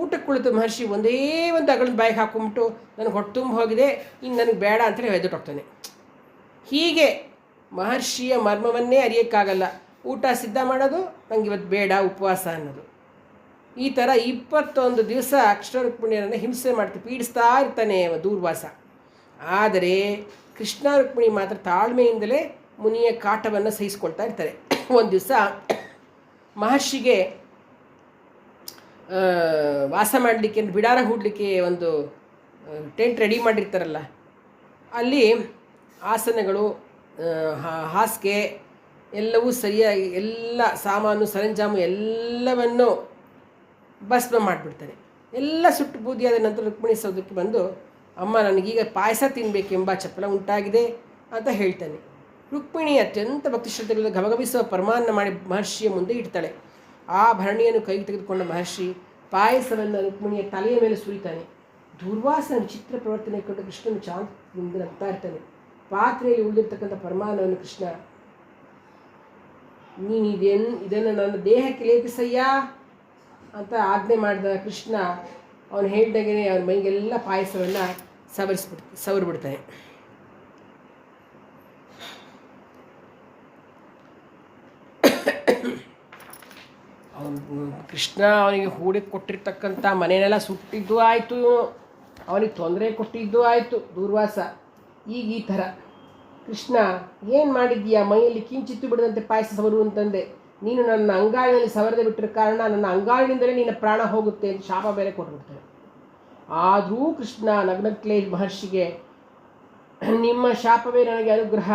ಊಟಕ್ಕೆ ಕುಳಿತು ಮಹರ್ಷಿ ಒಂದೇ ಒಂದು ಅಗಳನ್ನ ಬಾಯಿಗೆ ಹಾಕೊಂಬಿಟ್ಟು ನನಗೆ ಹೊಟ್ಟೆ ತುಂಬ ಹೋಗಿದೆ, ಇನ್ನು ನನಗೆ ಬೇಡ ಅಂತೇಳಿ ಹೋಗ್ತಾನೆ. ಹೀಗೆ ಮಹರ್ಷಿಯ ಮರ್ಮವನ್ನೇ ಅರಿಯೋಕ್ಕಾಗಲ್ಲ. ಊಟ ಸಿದ್ಧ ಮಾಡೋದು, ನಂಗೆ ಇವತ್ತು ಬೇಡ ಉಪವಾಸ ಅನ್ನೋದು. ಈ ಥರ ಇಪ್ಪತ್ತೊಂದು ದಿವಸ ಅಕ್ಷರ ರುಕ್ಮಿಣಿಯರನ್ನು ಹಿಂಸೆ ಮಾಡ್ತಾ, ಪೀಡಿಸ್ತಾ ಇರ್ತಾನೆ ದೂರ್ವಾಸ. ಆದರೆ ಕೃಷ್ಣ ರುಕ್ಮಿಣಿ ಮಾತ್ರ ತಾಳ್ಮೆಯಿಂದಲೇ ಮುನಿಯ ಕಾಟವನ್ನು ಸಹಿಸ್ಕೊಳ್ತಾ ಇರ್ತಾರೆ. ಒಂದು ದಿವಸ ಮಹರ್ಷಿಗೆ ವಾಸ ಮಾಡಲಿಕ್ಕೆ, ಬಿಡಾರ ಹೂಡಲಿಕ್ಕೆ ಒಂದು ಟೆಂಟ್ ರೆಡಿ ಮಾಡಿರ್ತಾರಲ್ಲ. ಅಲ್ಲಿ ಆಸನಗಳು ಹಾಸಿಗೆ ಎಲ್ಲವೂ ಸರಿಯಾಗಿ, ಎಲ್ಲ ಸಾಮಾನು, ಸರಂಜಾಮು ಎಲ್ಲವನ್ನು ಭಸ್ಮ ಮಾಡಿಬಿಡ್ತಾನೆ. ಎಲ್ಲ ಸುಟ್ಟು ಬೂದಿಯಾದ ನಂತರ ರುಕ್ಮಿಣಿ ಸೌದಕ್ಕೆ ಬಂದು, ಅಮ್ಮ, ನನಗೀಗ ಪಾಯಸ ತಿನ್ನಬೇಕೆಂಬ ಚಪಲ ಉಂಟಾಗಿದೆ ಅಂತ ಹೇಳ್ತಾನೆ. ರುಕ್ಮಿಣಿ ಅತ್ಯಂತ ಭಕ್ತಿಶ್ರದ್ಧೆಗಳಿಂದ ಗಮಗಮಿಸುವ ಪರಮಾನ್ನ ಮಾಡಿ ಮಹರ್ಷಿಯ ಮುಂದೆ ಇಡ್ತಾಳೆ. ಆ ಭರಣಿಯನ್ನು ಕೈಗೆ ತೆಗೆದುಕೊಂಡ ಮಹರ್ಷಿ ಪಾಯಸವನ್ನು ರುಕ್ಮಿಣಿಯ ತಲೆಯ ಮೇಲೆ ಸುರಿತಾನೆ. ದುರ್ವಾಸನ ವಿಚಿತ್ರ ಪ್ರವರ್ತನೆ ಕಂಡು ಕೃಷ್ಣನು ಮುಂದೆ ನಗ್ತಾ ಇರ್ತಾನೆ. ಪಾತ್ರೆಯಲ್ಲಿ ಉಳಿದಿರ್ತಕ್ಕಂಥ ಪರಮಾನವನ್ನು ಕೃಷ್ಣ. ನೀನು ಇದೇನು ಇದನ್ನು ನನ್ನ ದೇಹಕ್ಕೆ ಲೇಪಿಸಯ್ಯ? ಅಂತ ಆಜ್ಞೆ ಮಾಡಿದ ಕೃಷ್ಣ ಅವನು ಹೇಳಿದಾಗೇ ಅವನ ಮೈಗೆಲ್ಲ ಪಾಯಸವನ್ನು ಸವರಿಸ್ಬಿಡ್ ಸವರ್ಬಿಡ್ತಾನೆ. ಕೃಷ್ಣ ಅವನಿಗೆ ಹೂಡಿ ಕೊಟ್ಟಿರ್ತಕ್ಕಂಥ ಮನೆಯನ್ನೆಲ್ಲ ಸುಟ್ಟಿದ್ದು ಆಯಿತು. ಅವನಿಗೆ ತೊಂದರೆ ಕೊಟ್ಟಿದ್ದು ಆಯಿತು. ದೂರ್ವಾಸ. ಈಗ ಈ ಥರ. ಕೃಷ್ಣ, ಏನು ಮಾಡಿದ್ದೀಯಾ? ಮೈಯಲ್ಲಿ ಕಿಂಚಿತ್ತು ಬಿಡದಂತೆ ಪಾಯಸ ಸವರು ಅಂತಂದೆ. ನೀನು ನನ್ನ ಅಂಗಾಳಿನಲ್ಲಿ ಸವರದೆ ಬಿಟ್ಟಿರೋ ಕಾರಣ ನನ್ನ ಅಂಗಾಳಿನಿಂದಲೇ ನಿನ್ನ ಪ್ರಾಣ ಹೋಗುತ್ತೆ ಅಂತ ಶಾಪ ಬೇರೆ ಕೊಟ್ಬಿಡ್ತಾರೆ ಆದರೂ ಕೃಷ್ಣ ನಗ್ನಕ್ಲೇ ಮಹರ್ಷಿಗೆ, ನಿಮ್ಮ ಶಾಪವೇ ನನಗೆ ಅನುಗ್ರಹ.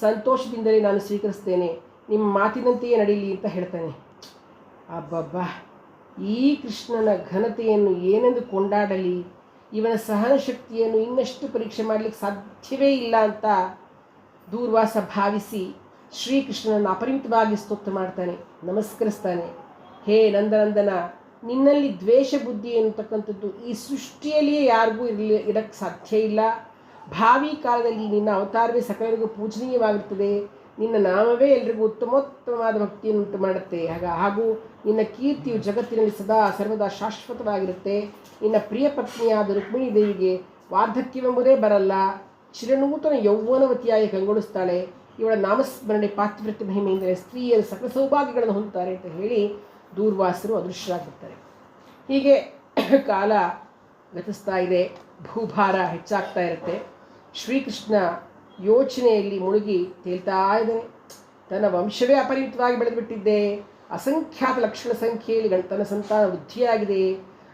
ಸಂತೋಷದಿಂದಲೇ ನಾನು ಸ್ವೀಕರಿಸ್ತೇನೆ. ನಿಮ್ಮ ಮಾತಿನಂತೆಯೇ ನಡೀಲಿ ಅಂತ ಹೇಳ್ತಾನೆ. ಅಬ್ಬಬ್ಬಾ, ಈ ಕೃಷ್ಣನ ಘನತೆಯನ್ನು ಏನೆಂದು ಕೊಂಡಾಡಲಿ? ಇವನ ಸಹನ ಶಕ್ತಿಯನ್ನು ಇನ್ನಷ್ಟು ಪರೀಕ್ಷೆ ಮಾಡಲಿಕ್ಕೆ ಸಾಧ್ಯವೇ ಇಲ್ಲ ಅಂತ ದೂರ್ವಾಸ ಭಾವಿಸಿ ಶ್ರೀಕೃಷ್ಣನನ್ನು ಅಪರಿಮಿತವಾಗಿ ಸ್ತೋತ್ರ ಮಾಡ್ತಾನೆ, ನಮಸ್ಕರಿಸ್ತಾನೆ. ಹೇ ನಂದನಂದನ, ನಿನ್ನಲ್ಲಿ ದ್ವೇಷ ಬುದ್ಧಿ ಎನ್ನುತಕ್ಕಂಥದ್ದು ಈ ಸೃಷ್ಟಿಯಲ್ಲಿಯೇ ಯಾರಿಗೂ ಇರಲಿ ಇಡಕ್ಕೆ ಸಾಧ್ಯ ಇಲ್ಲ. ಭಾವಿ ಕಾಲದಲ್ಲಿ ನಿನ್ನ ಅವತಾರವೇ ಸಕಲರಿಗೂ ಪೂಜನೀಯವಾಗಿರ್ತದೆ. ನಿನ್ನ ನಾಮವೇ ಎಲ್ರಿಗೂ ಉತ್ತಮೋತ್ತಮವಾದ ಭಕ್ತಿಯನ್ನು ಉಂಟು ಮಾಡುತ್ತೆ. ಹಾಗ ಹಾಗೂ ನಿನ್ನ ಕೀರ್ತಿಯು ಜಗತ್ತಿನಲ್ಲಿ ಸದಾ ಸರ್ವದಾ ಶಾಶ್ವತವಾಗಿರುತ್ತೆ. ನಿನ್ನ ಪ್ರಿಯ ಪತ್ನಿಯಾದ ರುಕ್ಮಿಣಿ ದೇವಿಗೆ ವಾರ್ಧಕ್ಯವೆಂಬುದೇ ಬರಲ್ಲ. ಚಿರನೂತನ ಯೌವನವತಿಯಾಗಿ ಕಂಗೊಳಿಸ್ತಾಳೆ. ಇವಳ ನಾಮಸ್ಮರಣೆ ಪಾತ್ರವೃತ್ತಿ ಮಹಿಮೆಯಿಂದ ಸ್ತ್ರೀಯರು ಸಕಲ ಸೌಭಾಗ್ಯಗಳನ್ನು ಹೊಂದುತ್ತಾರೆ ಅಂತ ಹೇಳಿ ದೂರ್ವಾಸರು ಅದೃಶ್ಯರಾಗಿರ್ತಾರೆ. ಹೀಗೆ ಕಾಲ ಗತಿಸ್ತಾ ಇದೆ, ಭೂಭಾರ ಹೆಚ್ಚಾಗ್ತಾ ಇರುತ್ತೆ. ಶ್ರೀಕೃಷ್ಣ ಯೋಚನೆಯಲ್ಲಿ ಮುಳುಗಿ ತೇಲ್ತಾ ಇದ್ದಾನೆ. ತನ್ನ ವಂಶವೇ ಅಪರಿಮಿತವಾಗಿ ಬೆಳೆದುಬಿಟ್ಟಿದ್ದೆ. ಅಸಂಖ್ಯಾತ ಲಕ್ಷಣ ಸಂಖ್ಯೆಯಲ್ಲಿ ಗಂಟನ ಸಂತಾನ ವೃದ್ಧಿಯಾಗಿದೆ.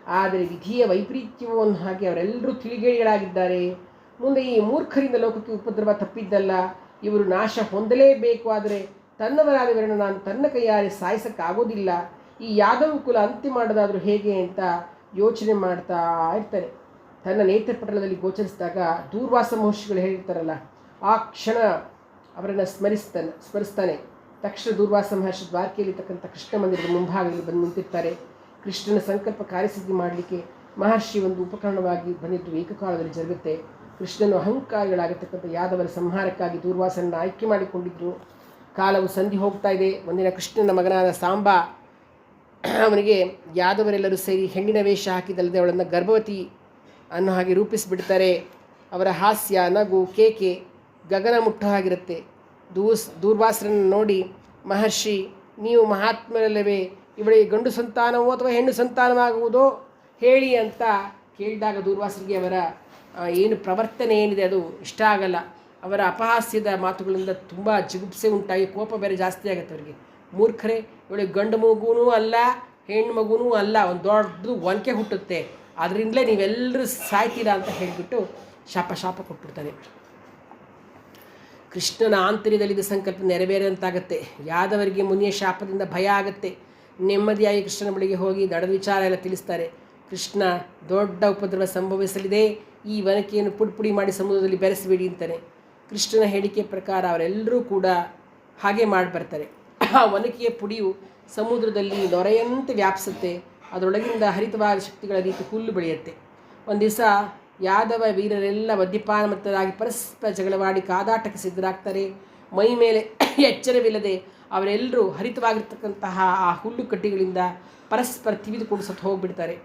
ಆದರೆ ವಿಧಿಯ ವೈಪರೀತ್ಯವನ್ನು ಹಾಗೆ ಅವರೆಲ್ಲರೂ ತಿಳಿಗೇಡಿಗಳಾಗಿದ್ದಾರೆ. ಮುಂದೆ ಈ ಮೂರ್ಖರಿಂದ ಲೋಕಕ್ಕೆ ಉಪದ್ರವ ತಪ್ಪಿದ್ದಲ್ಲ. ಇವರು ನಾಶ ಹೊಂದಲೇಬೇಕು. ಆದರೆ ತನ್ನವರಾದ ಇವರನ್ನು ನಾನು ತನ್ನ ಕೈಯಾರೆ ಸಾಯಿಸೋಕ್ಕಾಗೋದಿಲ್ಲ. ಈ ಯಾದವ ಕುಲ ಅಂತ್ಯ ಮಾಡೋದಾದರೂ ಹೇಗೆ ಅಂತ ಯೋಚನೆ ಮಾಡ್ತಾ ಇರ್ತಾರೆ. ತನ್ನ ನೇತ್ರಪಟಲದಲ್ಲಿ ಗೋಚರಿಸಿದಾಗ ದೂರ್ವಾಸ ಮಹರ್ಷಿಗಳು ಹೇಳಿರ್ತಾರಲ್ಲ, ಆ ಕ್ಷಣ ಅವರನ್ನು ಸ್ಮರಿಸ್ತಾನೆ ಸ್ಮರಿಸ್ತಾನೆ. ತಕ್ಷಣ ದೂರ್ವಾಸ ಮಹರ್ಷಿ ದ್ವಾರಕೆಯಲ್ಲಿರ್ತಕ್ಕಂಥ ಕೃಷ್ಣ ಮಂದಿರದ ಮುಂಭಾಗದಲ್ಲಿ ಬಂದು ನಿಂತಿರ್ತಾರೆ. ಕೃಷ್ಣನ ಸಂಕಲ್ಪ ಕಾರ್ಯಸಿದ್ಧಿ ಮಾಡಲಿಕ್ಕೆ ಮಹರ್ಷಿ ಒಂದು ಉಪಕರಣವಾಗಿ ಬಂದಿದ್ದು ಏಕಕಾಲದಲ್ಲಿ ಜರುಗುತ್ತೆ. ಕೃಷ್ಣನು ಅಹಂಕಾರಿಗಳಾಗಿರ್ತಕ್ಕಂಥ ಯಾದವರ ಸಂಹಾರಕ್ಕಾಗಿ ದೂರ್ವಾಸನನ್ನು ಆಯ್ಕೆ ಮಾಡಿಕೊಂಡಿದ್ದರು ಕಾಲವು ಸಂಧಿ ಹೋಗ್ತಾ ಇದೆ. ಒಂದಿನ ಕೃಷ್ಣನ ಮಗನಾದ ಸಾಂಬ ಅವನಿಗೆ, ಯಾದವರೆಲ್ಲರೂ ಸೇರಿ ಹೆಣ್ಣಿನ ವೇಷ ಹಾಕಿದಲ್ಲದೆ ಅವಳನ್ನು ಗರ್ಭವತಿ ಅನ್ನೋ ಹಾಗೆ ರೂಪಿಸಿಬಿಡ್ತಾರೆ. ಅವರ ಹಾಸ್ಯ, ನಗು, ಕೇಕೆ ಗಗನ ಮುಟ್ಟ ಹಾಗಿರುತ್ತೆ. ದೂಸ್ ದೂರ್ವಾಸರನ್ನು ನೋಡಿ, ಮಹರ್ಷಿ, ನೀವು ಮಹಾತ್ಮರಲ್ಲವೇ? ಇವಳಿಗೆ ಗಂಡು ಸಂತಾನವೋ ಅಥವಾ ಹೆಣ್ಣು ಸಂತಾನವಾಗುವುದೋ? ಹೇಳಿ ಅಂತ ಕೇಳಿದಾಗ ದೂರ್ವಾಸರಿಗೆ ಅವರ ಏನು ಪ್ರವರ್ತನೆ ಏನಿದೆ ಅದು ಇಷ್ಟ ಆಗಲ್ಲ. ಅವರ ಅಪಹಾಸ್ಯದ ಮಾತುಗಳಿಂದ ತುಂಬ ಜಿಗುಪ್ಸೆ ಉಂಟಾಗಿ ಕೋಪ ಬೇರೆ ಜಾಸ್ತಿ ಆಗುತ್ತೆ ಅವರಿಗೆ. ಮೂರ್ಖರೇ ಇವಳಿಗೆ ಗಂಡು ಮಗುನೂ ಅಲ್ಲ, ಹೆಣ್ಣು ಮಗುನೂ ಅಲ್ಲ, ಒಂದು ದೊಡ್ಡದು ಒನಕೆ ಹುಟ್ಟುತ್ತೆ. ಅದರಿಂದಲೇ ನೀವೆಲ್ಲರೂ ಸಾಯ್ತೀರಾ? ಅಂತ ಹೇಳಿಬಿಟ್ಟು ಶಾಪ ಶಾಪ ಕೊಟ್ಬಿಡ್ತಾನೆ ಕೃಷ್ಣನ ಆಂತರ್ಯದಲ್ಲಿದ್ದ ಸಂಕಲ್ಪ ನೆರವೇರಂತಾಗತ್ತೆ ಯಾದವರಿಗೆ ಮುನಿಯ ಶಾಪದಿಂದ ಭಯ ಆಗುತ್ತೆ. ನೆಮ್ಮದಿಯಾಗಿ ಕೃಷ್ಣನ ಬಳಿಗೆ ಹೋಗಿ ನಡೆದ ವಿಚಾರ ಎಲ್ಲ ತಿಳಿಸ್ತಾರೆ. ಕೃಷ್ಣ, ದೊಡ್ಡ ಉಪದ್ರವ ಸಂಭವಿಸಲಿದೆ. ಈ ವನಕೆಯನ್ನು ಪುಡಿಪುಡಿ ಪುಡಿ ಮಾಡಿ ಸಮುದ್ರದಲ್ಲಿ ಬೆರೆಸಬೇಡಿ ಅಂತಾನೆ. ಕೃಷ್ಣನ ಹೇಳಿಕೆ ಪ್ರಕಾರ ಅವರೆಲ್ಲರೂ ಕೂಡ ಹಾಗೆ ಮಾಡಿ ಬರ್ತಾರೆ ಆ ವನಕೆಯ ಪುಡಿಯು ಸಮುದ್ರದಲ್ಲಿ ನೊರೆಯಂತೆ ವ್ಯಾಪಿಸುತ್ತೆ. ಅದರೊಳಗಿಂದ ಹರಿತವಾದ ಶಕ್ತಿಗಳ ರೀತಿ ಹುಲ್ಲು ಬೆಳೆಯುತ್ತೆ. ಒಂದು ದಿವಸ ಯಾದವ ವೀರರೆಲ್ಲ ಮದ್ಯಪಾನ ಮತ್ತರಾಗಿ ಪರಸ್ಪರ ಜಗಳವಾಡಿ ಕಾದಾಟಕ್ಕೆ ಸಿದ್ಧರಾಗ್ತಾರೆ. ಮೈ ಮೇಲೆ ಎಚ್ಚರವಿಲ್ಲದೆ ಅವರೆಲ್ಲರೂ ಹರಿತವಾಗಿರ್ತಕ್ಕಂತಹ ಆ ಹುಲ್ಲು ಕಡ್ಡಿಗಳಿಂದ ಪರಸ್ಪರ ತಿವಿದುಕೊಂಡು ಸತ್ತು ಹೋಗಿಬಿಡ್ತಾರೆ.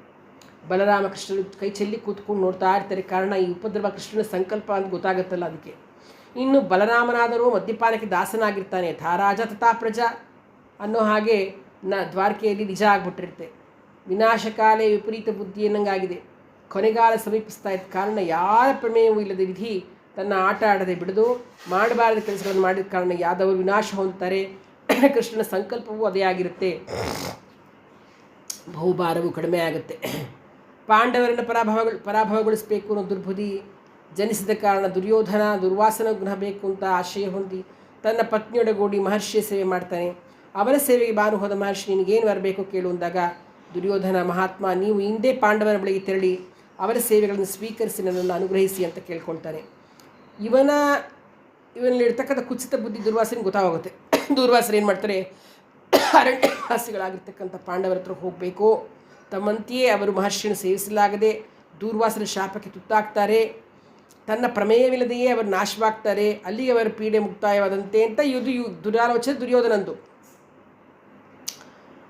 ಬಲರಾಮ ಕೃಷ್ಣರು ಕೈ ಚೆಲ್ಲಿ ಕೂತ್ಕೊಂಡು ನೋಡ್ತಾ ಇರ್ತಾರೆ. ಕಾರಣ ಈ ಉಪದ್ರವ ಕೃಷ್ಣನ ಸಂಕಲ್ಪ ಅಂತ ಗೊತ್ತಾಗುತ್ತಲ್ಲ ಅದಕ್ಕೆ. ಇನ್ನು ಬಲರಾಮನಾದರೂ ಮದ್ಯಪಾನಕ್ಕೆ ದಾಸನಾಗಿರ್ತಾನೆ. ಥಾರಾಜ ತಥಾ ಪ್ರಜಾ ಅನ್ನೋ ಹಾಗೆ ನ ದ್ವಾರಕೆಯಲ್ಲಿ ನಿಜ ಆಗ್ಬಿಟ್ಟಿರುತ್ತೆ. ವಿನಾಶಕಾಲೇ ವಿಪರೀತ ಬುದ್ಧಿ ಎನ್ನಂಗಾಗಿದೆ. ಕೊನೆಗಾಲ ಸಮೀಪಿಸ್ತಾ ಇದ್ದ ಕಾರಣ ಯಾರ ಪ್ರಮೇಯವೂ ಇಲ್ಲದೆ ವಿಧಿ ತನ್ನ ಆಟ ಆಡದೆ ಬಿಡದು ಮಾಡಬಾರದ ಕೆಲಸಗಳನ್ನು ಮಾಡಿದ ಕಾರಣ ಯಾದವರು ವಿನಾಶ ಹೊಂದುತ್ತಾರೆ. ಕೃಷ್ಣನ ಸಂಕಲ್ಪವೂ ಅದೇ ಆಗಿರುತ್ತೆ. ಬಹುಭಾರವು ಕಡಿಮೆ ಆಗುತ್ತೆ. ಪಾಂಡವರನ್ನು ಪರಾಭವಗಳು ಪರಾಭವಗೊಳಿಸಬೇಕು ಅನ್ನೋ ದುರ್ಬುದಿ ಜನಿಸಿದ ಕಾರಣ ದುರ್ಯೋಧನ, ದುರ್ವಾಸನ ಗುಣ ಬೇಕು ಅಂತ ಆಶಯ ಹೊಂದಿ ತನ್ನ ಪತ್ನಿಯೊಡಗೂಡಿ ಮಹರ್ಷಿಯ ಸೇವೆ ಮಾಡ್ತಾನೆ. ಅವರ ಸೇವೆಗೆ ಬಾನು ಹೋದ ಮಹರ್ಷಿ, ನಿನಗೇನು ಬರಬೇಕು ಕೇಳು ಅಂದಾಗ, ದುರ್ಯೋಧನ ಮಹಾತ್ಮ, ನೀವು ಹಿಂದೆ ಪಾಂಡವರ ಬಳಿಗೆ ತೆರಳಿ ಅವರ ಸೇವೆಗಳನ್ನು ಸ್ವೀಕರಿಸಿ ನನ್ನನ್ನು ಅನುಗ್ರಹಿಸಿ ಅಂತ ಕೇಳ್ಕೊಳ್ತಾನೆ ಇವನ ಇವನಲ್ಲಿರ್ತಕ್ಕಂಥ ಕುಚಿತ ಬುದ್ಧಿ ದುರ್ವಾಸನಿಗೆ ಗೊತ್ತಾಗುತ್ತೆ ದುರ್ವಾಸರು ಏನು ಮಾಡ್ತಾರೆ? ಅರಣ್ಯವಾಸಿಗಳಾಗಿರ್ತಕ್ಕಂಥ ಪಾಂಡವರ ಹತ್ರ ಹೋಗಬೇಕು. ತಮ್ಮಂತೆಯೇ ಅವರು ಮಹರ್ಷಿಯನ್ನು ಸೇವಿಸಲಾಗದೆ ದೂರ್ವಾಸನ ಶಾಪಕ್ಕೆ ತುತ್ತಾಗ್ತಾರೆ. ತನ್ನ ಪ್ರಮೇಯವಿಲ್ಲದೆಯೇ ಅವರು ನಾಶವಾಗ್ತಾರೆ. ಅಲ್ಲಿಗೆ ಅವರ ಪೀಡೆ ಮುಕ್ತಾಯವಾದಂತೆ ಅಂತ ಇದು ದುರಾಲೋಚನೆ ದುರ್ಯೋಧನಂದು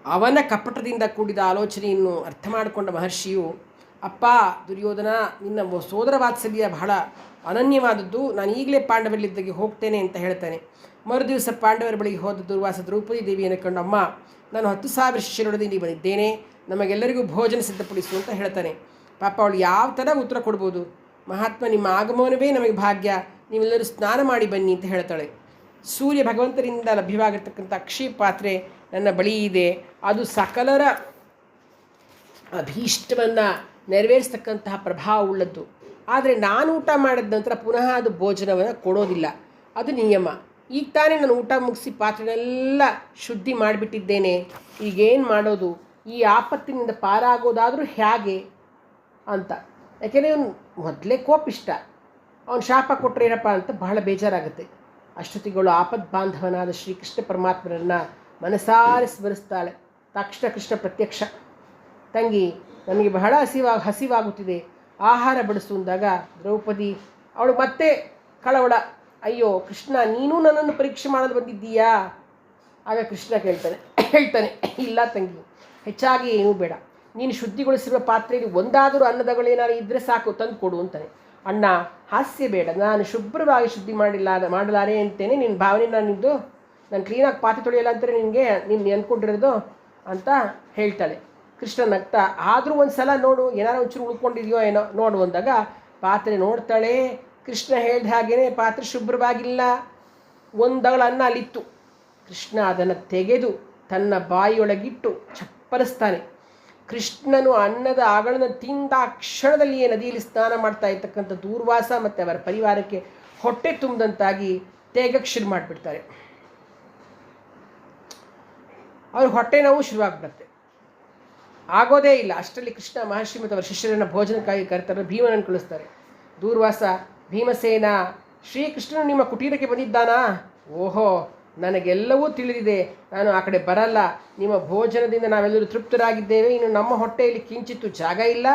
ಅವನ ಕಪಟದಿಂದ ಕೂಡಿದ ಆಲೋಚನೆಯನ್ನು ಅರ್ಥ ಮಾಡಿಕೊಂಡ ಮಹರ್ಷಿಯು ಅಪ್ಪ, ದುರ್ಯೋಧನ, ನಿನ್ನ ಸೋದರ ವಾತ್ಸಲ್ಯ ಬಹಳ ಅನನ್ಯವಾದದ್ದು. ನಾನು ಈಗಲೇ ಪಾಂಡವರಲ್ಲಿದ್ದಾಗೆ ಹೋಗ್ತೇನೆ ಅಂತ ಹೇಳ್ತಾನೆ. ಮರುದಿವಸ ಪಾಂಡವರ ಬಳಿಗೆ ಹೋದ ದುರ್ವಾಸ ದ್ರೌಪದಿ ದೇವಿಯನ್ನು ಕಂಡು, ಅಮ್ಮ, ನಾನು ಹತ್ತು ಸಾವಿರ ಶಿಷ್ಯರೊಡನೆ ಇಲ್ಲಿ ಬಂದಿದ್ದೇನೆ. ನಮಗೆಲ್ಲರಿಗೂ ಭೋಜನ ಸಿದ್ಧಪಡಿಸು ಅಂತ ಹೇಳ್ತಾನೆ. ಪಾಪ ಅವಳು ಯಾವ ಥರ ಉತ್ತರ ಕೊಡ್ಬೋದು? ಮಹಾತ್ಮ, ನಿಮ್ಮ ಆಗಮನವೇ ನಮಗೆ ಭಾಗ್ಯ. ನೀವೆಲ್ಲರೂ ಸ್ನಾನ ಮಾಡಿ ಬನ್ನಿ ಅಂತ ಹೇಳ್ತಾಳೆ. ಸೂರ್ಯ ಭಗವಂತರಿಂದ ಲಭ್ಯವಾಗಿರ್ತಕ್ಕಂಥ ಅಕ್ಷಯ ಪಾತ್ರೆ ನನ್ನ ಬಳಿ ಇದೆ. ಅದು ಸಕಲರ ಅಭೀಷ್ಟವನ್ನು ನೆರವೇರಿಸ್ತಕ್ಕಂತಹ ಪ್ರಭಾವವುಳ್ಳದ್ದು ಆದರೆ ನಾನು ಊಟ ಮಾಡಿದ ನಂತರ ಪುನಃ ಅದು ಭೋಜನವನ್ನು ಕೊಡೋದಿಲ್ಲ. ಅದು ನಿಯಮ. ಈಗ ತಾನೇ ನಾನು ಊಟ ಮುಗಿಸಿ ಪಾತ್ರೆನೆಲ್ಲ ಶುದ್ಧಿ ಮಾಡಿಬಿಟ್ಟಿದ್ದೇನೆ. ಈಗೇನು ಮಾಡೋದು? ಈ ಆಪತ್ತಿನಿಂದ ಪಾರಾಗೋದಾದರೂ ಹೇಗೆ ಅಂತ. ಯಾಕೆಂದರೆ ಇವನು ಮೊದಲೇ ಕೋಪಿಷ್ಟ. ಅವನು ಶಾಪ ಕೊಟ್ಟರೆ ಏನಪ್ಪ ಅಂತ ಬಹಳ ಬೇಜಾರಾಗುತ್ತೆ. ಅಷ್ಟೊತ್ತಿಗಳು ಆಪದ್ ಬಾಂಧವನಾದ ಶ್ರೀಕೃಷ್ಣ ಪರಮಾತ್ಮನನ್ನು ಮನಸಾರೆ ಸ್ಮರಿಸ್ತಾಳೆ. ತಕ್ಷಣ ಕೃಷ್ಣ ಪ್ರತ್ಯಕ್ಷ. ತಂಗಿ ನನಗೆ ಬಹಳ ಹಸಿವಾ ಹಸಿವಾಗುತ್ತಿದೆ. ಆಹಾರ ಬಡಿಸು ಅಂದಾಗ ದ್ರೌಪದಿ, ಅವಳು ಮತ್ತೆ ಕಳವಳ, ಅಯ್ಯೋ ಕೃಷ್ಣ, ನೀನು ನನ್ನನ್ನು ಪರೀಕ್ಷೆ ಮಾಡಲು ಬಂದಿದ್ದೀಯಾ? ಆಗ ಕೃಷ್ಣ ಕೇಳ್ತಾನೆ, ಹೇಳ್ತಾನೆ, ಇಲ್ಲ ತಂಗಿ, ಹೆಚ್ಚಾಗಿ ಏನೂ ಬೇಡ. ನೀನು ಶುದ್ಧಿಗೊಳಿಸಿರುವ ಪಾತ್ರೆಯಲ್ಲಿ ಒಂದಾದರೂ ಅನ್ನದಗಳೇನಾದ್ರು ಇದ್ದರೆ ಸಾಕು, ತಂದು ಕೊಡು, ಅಂತಾನೆ. ಅಣ್ಣ, ಹಾಸ್ಯ ಬೇಡ. ನಾನು ಶುಭ್ರವಾಗಿ ಶುದ್ಧಿ ಮಾಡಿಲ್ಲ, ಮಾಡಲಾರೆ ಅಂತೇನೆ ನಿನ್ನ ಭಾವನೆ. ನಾನಿದ್ದು ನಿಂದು ನಾನು ಕ್ಲೀನಾಗಿ ಪಾತ್ರೆ ತೊಳೆಯಲ್ಲ ಅಂತಾರೆ ನಿನಗೆ, ನಿನ್ನ ಅಂದ್ಕೊಂಡಿರೋದು, ಅಂತ ಹೇಳ್ತಾಳೆ. ಕೃಷ್ಣ ನಗ್ತಾ, ಆದರೂ ಒಂದು ಸಲ ನೋಡು, ಏನಾರು ಒಂಚೂರು ಉಳ್ಕೊಂಡಿದೆಯೋ ಏನೋ? ನೋಡು ಅಂದಾಗ ಪಾತ್ರೆ ನೋಡ್ತಾಳೆ. ಕೃಷ್ಣ ಹೇಳಿದ ಹಾಗೇನೆ, ಪಾತ್ರೆ ಶುಭ್ರವಾಗಿಲ್ಲ. ಒಂದಗಳ ಅನ್ನ ಅಲ್ಲಿತ್ತು. ಕೃಷ್ಣ ಅದನ್ನು ತೆಗೆದು ತನ್ನ ಬಾಯಿಯೊಳಗಿಟ್ಟು ಚಪ್ಪರಿಸ್ತಾನೆ. ಕೃಷ್ಣನು ಅನ್ನದ ಅಗಳನ್ನು ತಿಂದ ಕ್ಷಣದಲ್ಲಿಯೇ ನದಿಯಲ್ಲಿ ಸ್ನಾನ ಮಾಡ್ತಾ ಇರ್ತಕ್ಕಂಥ ದೂರ್ವಾಸ ಮತ್ತು ಅವರ ಪರಿವಾರಕ್ಕೆ ಹೊಟ್ಟೆ ತುಂಬಿದಂತಾಗಿ ತೇಗಕ್ಕೆ ಶುರು ಮಾಡಿಬಿಡ್ತಾರೆ. ಅವ್ರ ಹೊಟ್ಟೆ ನೋವು ಶುರುವಾಗ್ಬಿಡುತ್ತೆ. ಆಗೋದೇ ಇಲ್ಲ. ಅಷ್ಟರಲ್ಲಿ ಕೃಷ್ಣ ಮಹರ್ಷಿ ಮತ್ತು ಅವರ ಶಿಷ್ಯರನ್ನು ಭೋಜನಕ್ಕಾಗಿ ಕರೆತಾರೆ ಭೀಮನನ್ನು ಕಳಿಸ್ತಾರೆ. ದೂರ್ವಾಸ, ಭೀಮಸೇನ, ಶ್ರೀಕೃಷ್ಣನು ನಿಮ್ಮ ಕುಟೀರಕ್ಕೆ ಬಂದಿದ್ದಾನಾ? ಓಹೋ, ನನಗೆಲ್ಲವೂ ತಿಳಿದಿದೆ. ನಾನು ಆ ಕಡೆ ಬರಲ್ಲ. ನಿಮ್ಮ ಭೋಜನದಿಂದ ನಾವೆಲ್ಲರೂ ತೃಪ್ತರಾಗಿದ್ದೇವೆ. ಇನ್ನು ನಮ್ಮ ಹೊಟ್ಟೆಯಲ್ಲಿ ಕಿಂಚಿತ್ತು ಜಾಗ ಇಲ್ಲ.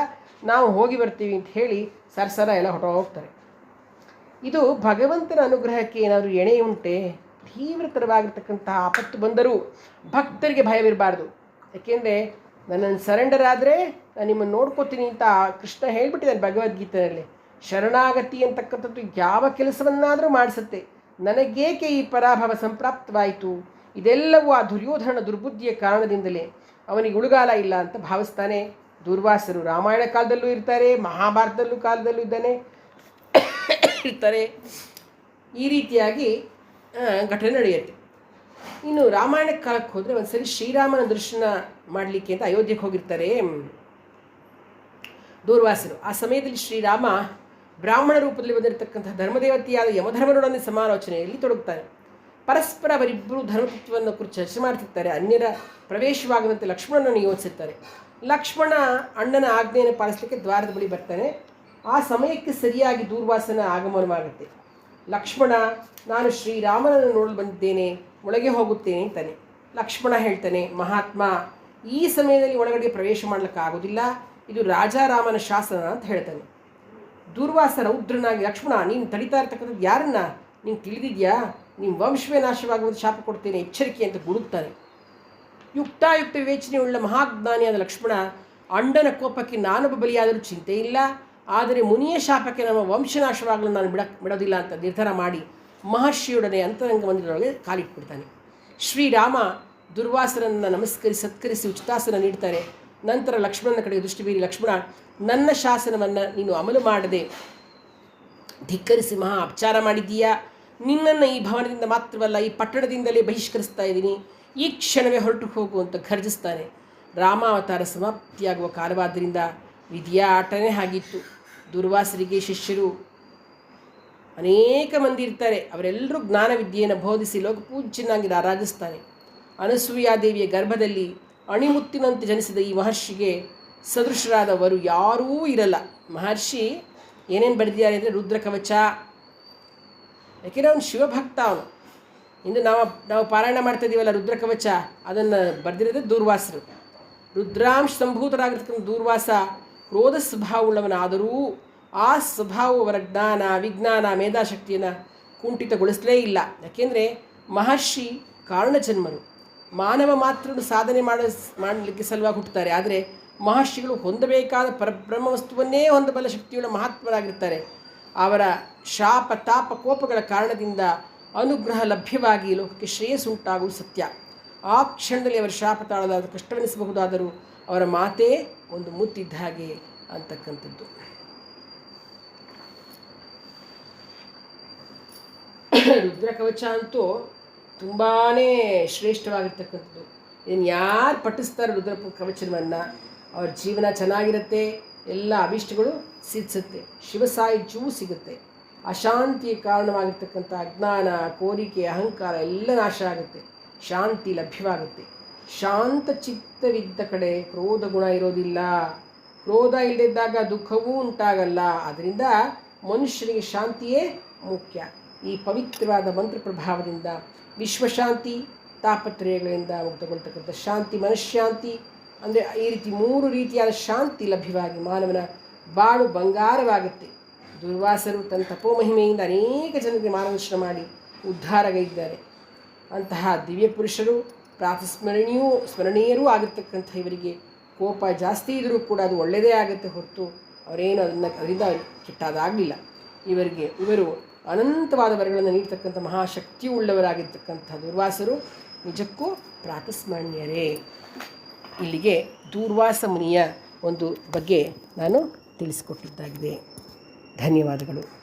ನಾವು ಹೋಗಿ ಬರ್ತೀವಿ ಅಂತ ಹೇಳಿ ಸರ್ಸರ ಎಲ್ಲ ಹೊರಟೋಗ್ತಾರೆ. ಇದು ಭಗವಂತನ ಅನುಗ್ರಹಕ್ಕೆ ಏನಾದರೂ ಎಣೆ ಉಂಟೆ? ತೀವ್ರತರವಾಗಿರ್ತಕ್ಕಂಥ ಆಪತ್ತು ಬಂದರೂ ಭಕ್ತರಿಗೆ ಭಯವಿರಬಾರ್ದು. ಯಾಕೆಂದರೆ ನನ್ನನ್ನು ಸರೆಂಡರ್ ಆದರೆ ನಾನು ನಿಮ್ಮನ್ನು ನೋಡ್ಕೋತೀನಿ ಅಂತ ಕೃಷ್ಣ ಹೇಳಿಬಿಟ್ಟಿದ್ದಾನೆ ಭಗವದ್ಗೀತೆಯಲ್ಲಿ. ಶರಣಾಗತಿ ಅಂತಕ್ಕಂಥದ್ದು ಯಾವ ಕೆಲಸವನ್ನಾದರೂ ಮಾಡಿಸುತ್ತೆ. ನನಗೇಕೆ ಈ ಪರಾಭವ ಸಂಪ್ರಾಪ್ತವಾಯಿತು? ಇದೆಲ್ಲವೂ ಆ ದುರ್ಯೋಧನ ದುರ್ಬುದ್ಧಿಯ ಕಾರಣದಿಂದಲೇ. ಅವನಿಗೆ ಉಳುಗಾಲ ಇಲ್ಲ ಅಂತ ಭಾವಿಸ್ತಾನೆ. ದುರ್ವಾಸರು ರಾಮಾಯಣ ಕಾಲದಲ್ಲೂ ಇರ್ತಾರೆ, ಮಹಾಭಾರತದಲ್ಲೂ ಕಾಲದಲ್ಲೂ ಇದ್ದಾನೆ. ಇರ್ತಾರೆ. ಈ ರೀತಿಯಾಗಿ ಘಟನೆ ನಡೆಯುತ್ತೆ. ಇನ್ನು ರಾಮಾಯಣ ಕಾಲಕ್ಕೆ ಹೋದರೆ ಒಂದ್ಸರಿ ಶ್ರೀರಾಮನ ದರ್ಶನ ಮಾಡಲಿಕ್ಕೆ ಅಂತ ಅಯೋಧ್ಯೆಗೆ ಹೋಗಿರ್ತಾರೆ ದೂರ್ವಾಸರು. ಆ ಸಮಯದಲ್ಲಿ ಶ್ರೀರಾಮ ಬ್ರಾಹ್ಮಣ ರೂಪದಲ್ಲಿ ಬಂದಿರತಕ್ಕಂತಹ ಧರ್ಮದೇವತೆಯಾದ ಯಮಧರ್ಮನೊಡನೆ ಸಮಾಲೋಚನೆಯಲ್ಲಿ ತೊಡಗುತ್ತಾರೆ. ಪರಸ್ಪರ ಅವರಿಬ್ಬರು ಧರ್ಮತತ್ವವನ್ನು ಕುರಿತು ಚರ್ಚೆ ಮಾಡ್ತಿರ್ತಾರೆ. ಅನ್ಯರ ಪ್ರವೇಶವಾಗದಂತೆ ಲಕ್ಷ್ಮಣನನ್ನು ಯೋಚಿಸುತ್ತಾರೆ ಲಕ್ಷ್ಮಣ ಅಣ್ಣನ ಆಜ್ಞೆಯನ್ನು ಪಾಲಿಸಲಿಕ್ಕೆ ದ್ವಾರದ ಬಳಿ ಬರ್ತಾನೆ. ಆ ಸಮಯಕ್ಕೆ ಸರಿಯಾಗಿ ದೂರ್ವಾಸನ ಆಗಮನವಾಗುತ್ತೆ. ಲಕ್ಷ್ಮಣ, ನಾನು ಶ್ರೀರಾಮನನ್ನು ನೋಡಲು ಬಂದಿದ್ದೇನೆ. ಒಳಗೆ ಹೋಗುತ್ತೇನೆ ಅಂತಾನೆ. ಲಕ್ಷ್ಮಣ ಹೇಳ್ತಾನೆ, ಮಹಾತ್ಮ, ಈ ಸಮಯದಲ್ಲಿ ಒಳಗಡೆ ಪ್ರವೇಶ ಮಾಡಲಿಕ್ಕಾಗೋದಿಲ್ಲ ಇದು ರಾಜಾರಾಮನ ಶಾಸನ ಅಂತ ಹೇಳ್ತಾನೆ. ದುರ್ವಾಸ ರೌದ್ರನಾಗಿ ಲಕ್ಷ್ಮಣ, ನೀನು ತಡಿತಾ ಇರ್ತಕ್ಕಂಥದ್ದು ಯಾರನ್ನ? ನೀನು ತಿಳಿದಿದ್ಯಾ? ನಿಮ್ಮ ವಂಶವೇ ನಾಶವಾಗುವಂಥ ಶಾಪ ಕೊಡ್ತೇನೆ, ಎಚ್ಚರಿಕೆ ಅಂತ ಗುಡುಕ್ತಾನೆ ಯುಕ್ತಾಯುಕ್ತ ವಿವೇಚನೆಯುಳ್ಳ ಮಹಾಜ್ಞಾನಿಯಾದ ಲಕ್ಷ್ಮಣ, ಅಂಡನ ಕೋಪಕ್ಕೆ ನಾನೊಬ್ಬ ಬಲಿಯಾದರೂ ಚಿಂತೆ ಇಲ್ಲ ಆದರೆ ಮುನಿಯ ಶಾಪಕ್ಕೆ ನಮ್ಮ ವಂಶನಾಶವಾಗಲು ನಾನು ಬಿಡ, ಬಿಡೋದಿಲ್ಲ ಅಂತ ನಿರ್ಧಾರ ಮಾಡಿ ಮಹರ್ಷಿಯೊಡನೆ ಅಂತರಂಗ ಮಂದಿರದೊಳಗೆ ಕಾಲಿಟ್ಬಿಡ್ತಾನೆ ಶ್ರೀರಾಮ ದುರ್ವಾಸರನ್ನು ನಮಸ್ಕರಿಸಿ ಸತ್ಕರಿಸಿ ಉಚಿತಾಸನ ನೀಡ್ತಾರೆ. ನಂತರ ಲಕ್ಷ್ಮಣನ ಕಡೆಗೆ ದೃಷ್ಟಿ ಬೀರಿ, ಲಕ್ಷ್ಮಣ, ನನ್ನ ಶಾಸನವನ್ನು ನೀನು ಅಮಲು ಮಾಡದೆ ಧಿಕ್ಕರಿಸಿ ಮಹಾ ಅಪಚಾರ ಮಾಡಿದ್ದೀಯಾ? ನಿನ್ನನ್ನು ಈ ಭವನದಿಂದ ಮಾತ್ರವಲ್ಲ, ಈ ಪಟ್ಟಣದಿಂದಲೇ ಬಹಿಷ್ಕರಿಸ್ತಾ ಇದ್ದೀನಿ. ಈ ಕ್ಷಣವೇ ಹೊರಟು ಹೋಗು ಅಂತ ಘರ್ಜಿಸ್ತಾನೆ. ರಾಮಾವತಾರ ಸಮಾಪ್ತಿಯಾಗುವ ಕಾಲವಾದ್ದರಿಂದ ವಿದ್ಯಾ ಆಟನೇ ಆಗಿತ್ತು. ದುರ್ವಾಸರಿಗೆ ಶಿಷ್ಯರು ಅನೇಕ ಮಂದಿ ಇರ್ತಾರೆ. ಅವರೆಲ್ಲರೂ ಜ್ಞಾನವಿದ್ಯೆಯನ್ನು ಬೋಧಿಸಿ ಲೋಕಪೂಜ್ಯನಾಗಿ ಆರಾಧಿಸ್ತಾನೆ ಅನಸೂಯಾದೇವಿಯ ಗರ್ಭದಲ್ಲಿ ಅಣಿಮುತ್ತಿನಂತೆ ಜನಿಸಿದ ಈ ಮಹರ್ಷಿಗೆ ಸದೃಶರಾದವರು ಯಾರೂ ಇರಲ್ಲ. ಮಹರ್ಷಿ ಏನೇನು ಬರೆದಿದ್ದಾರೆ ಅಂದರೆ ರುದ್ರಕವಚ. ಯಾಕೆಂದರೆ ಅವನು ಶಿವಭಕ್ತ ಅವನು. ಇಂದು ನಾವು ನಾವು ಪಾರಾಯಣ ಮಾಡ್ತಾ ಇದ್ದೀವಲ್ಲ ರುದ್ರಕವಚ, ಅದನ್ನು ಬರೆದಿರೋದೇ ದೂರ್ವಾಸರು. ರುದ್ರಾಂಶ ಸಂಭೂತರಾಗಿರ್ತಕ್ಕಂಥ ದೂರ್ವಾಸ, ಕ್ರೋಧ ಸ್ವಭಾವವುಳ್ಳವನಾದರೂ ಆ ಸ್ವಭಾವ ಅವರ ಜ್ಞಾನ, ವಿಜ್ಞಾನ, ಮೇಧಾಶಕ್ತಿಯನ್ನು ಕುಂಠಿತಗೊಳಿಸಲೇ ಇಲ್ಲ. ಯಾಕೆಂದರೆ ಮಹರ್ಷಿ ಕಾರಣಜನ್ಮರು ಮಾನವ ಮಾತ್ರ ಸಾಧನೆ ಮಾಡ, ಮಾಡಲಿಕ್ಕೆ ಸಲುವಾಗಿ ಹುಟ್ಟುತ್ತಾರೆ. ಆದರೆ ಮಹರ್ಷಿಗಳು ಹೊಂದಬೇಕಾದ ಪರಬ್ರಹ್ಮ ವಸ್ತುವನ್ನೇ ಹೊಂದಬಲ್ಲ ಶಕ್ತಿಯುಳ್ಳ ಮಹಾತ್ಮರಾಗಿರ್ತಾರೆ. ಅವರ ಶಾಪ, ತಾಪ, ಕೋಪಗಳ ಕಾರಣದಿಂದ ಅನುಗ್ರಹ ಲಭ್ಯವಾಗಿ ಲೋಕಕ್ಕೆ ಶ್ರೇಯಸ್ಸುಂಟಾಗುವುದು ಸತ್ಯ. ಆ ಕ್ಷಣದಲ್ಲಿ ಅವರ ಶಾಪ ತಾಳದಾದ ಕಷ್ಟವೆನಿಸಬಹುದಾದರೂ ಅವರ ಮಾತೇ ಒಂದು ಮುತ್ತಿದ್ದ ಹಾಗೆ ಅಂತಕ್ಕಂಥದ್ದು. ರುದ್ರಕವಚ ಅಂತೂ ತುಂಬಾ ಶ್ರೇಷ್ಠವಾಗಿರ್ತಕ್ಕಂಥದ್ದು. ಇದನ್ನು ಯಾರು ಪಠಿಸ್ತಾರೆ ರುದ್ರ ಕವಚನವನ್ನು ಅವ್ರ ಜೀವನ ಚೆನ್ನಾಗಿರುತ್ತೆ, ಎಲ್ಲ ಅಭಿಷ್ಟಗಳು ಸಿದ್ಧಿಸುತ್ತೆ ಶಿವಸಾಹಿತ್ಯವೂ ಸಿಗುತ್ತೆ. ಅಶಾಂತಿಯ ಕಾರಣವಾಗಿರ್ತಕ್ಕಂಥ ಅಜ್ಞಾನ, ಕೋರಿಕೆ, ಅಹಂಕಾರ ಎಲ್ಲ ನಾಶ ಆಗುತ್ತೆ. ಶಾಂತಿ ಲಭ್ಯವಾಗುತ್ತೆ. ಶಾಂತ ಚಿತ್ತವಿದ್ದ ಕಡೆ ಕ್ರೋಧ ಗುಣ ಇರೋದಿಲ್ಲ. ಕ್ರೋಧ ಇಲ್ಲದಿದ್ದಾಗ ದುಃಖವೂ ಉಂಟಾಗಲ್ಲ. ಅದರಿಂದ ಮನುಷ್ಯನಿಗೆ ಶಾಂತಿಯೇ ಮುಖ್ಯ. ಈ ಪವಿತ್ರವಾದ ಮಂತ್ರ ಪ್ರಭಾವದಿಂದ ವಿಶ್ವಶಾಂತಿ ತಾಪತ್ರಯಗಳಿಂದ ಮುಕ್ತಗೊಳ್ತಕ್ಕಂಥ ಶಾಂತಿ, ಮನಃಶಾಂತಿ, ಅಂದರೆ ಈ ರೀತಿ ಮೂರು ರೀತಿಯಾದ ಶಾಂತಿ ಲಭ್ಯವಾಗಿ ಮಾನವನ ಬಾಳು ಬಂಗಾರವಾಗುತ್ತೆ. ದುರ್ವಾಸರು ತನ್ನ ತಪೋಮಹಿಮೆಯಿಂದ ಅನೇಕ ಜನರಿಗೆ ಮಾರ್ಗದರ್ಶನ ಮಾಡಿ ಉದ್ಧಾರಗೈದ್ದಾರೆ. ಅಂತಹ ದಿವ್ಯ ಪುರುಷರು, ಪ್ರಾತಸ್ಮರಣೀಯೂ, ಸ್ಮರಣೀಯರೂ ಆಗಿರ್ತಕ್ಕಂಥ ಇವರಿಗೆ ಕೋಪ ಜಾಸ್ತಿ ಇದ್ದರೂ ಕೂಡ ಅದು ಒಳ್ಳೆಯದೇ ಆಗುತ್ತೆ ಹೊರತು ಅವರೇನು ಅದನ್ನು, ಅದರಿಂದ ಕೆಟ್ಟದಾಗಲಿಲ್ಲ. ಇವರಿಗೆ, ಇವರು ಅನಂತವಾದ ವರಗಳನ್ನು ನೀಡ್ತಕ್ಕಂಥ ಮಹಾಶಕ್ತಿ ಉಳ್ಳವರಾಗಿರ್ತಕ್ಕಂಥ ದುರ್ವಾಸರು ನಿಜಕ್ಕೂ ಪ್ರಾತಸ್ಮರಣೀಯರೇ. ಇಲ್ಲಿಗೆ ದೂರ್ವಾಸ ಮುನಿಯ ಒಂದು ಬಗ್ಗೆ ನಾನು ತಿಳಿಸಿಕೊಟ್ಟಿದ್ದಾಗಿದೆ. ಧನ್ಯವಾದಗಳು.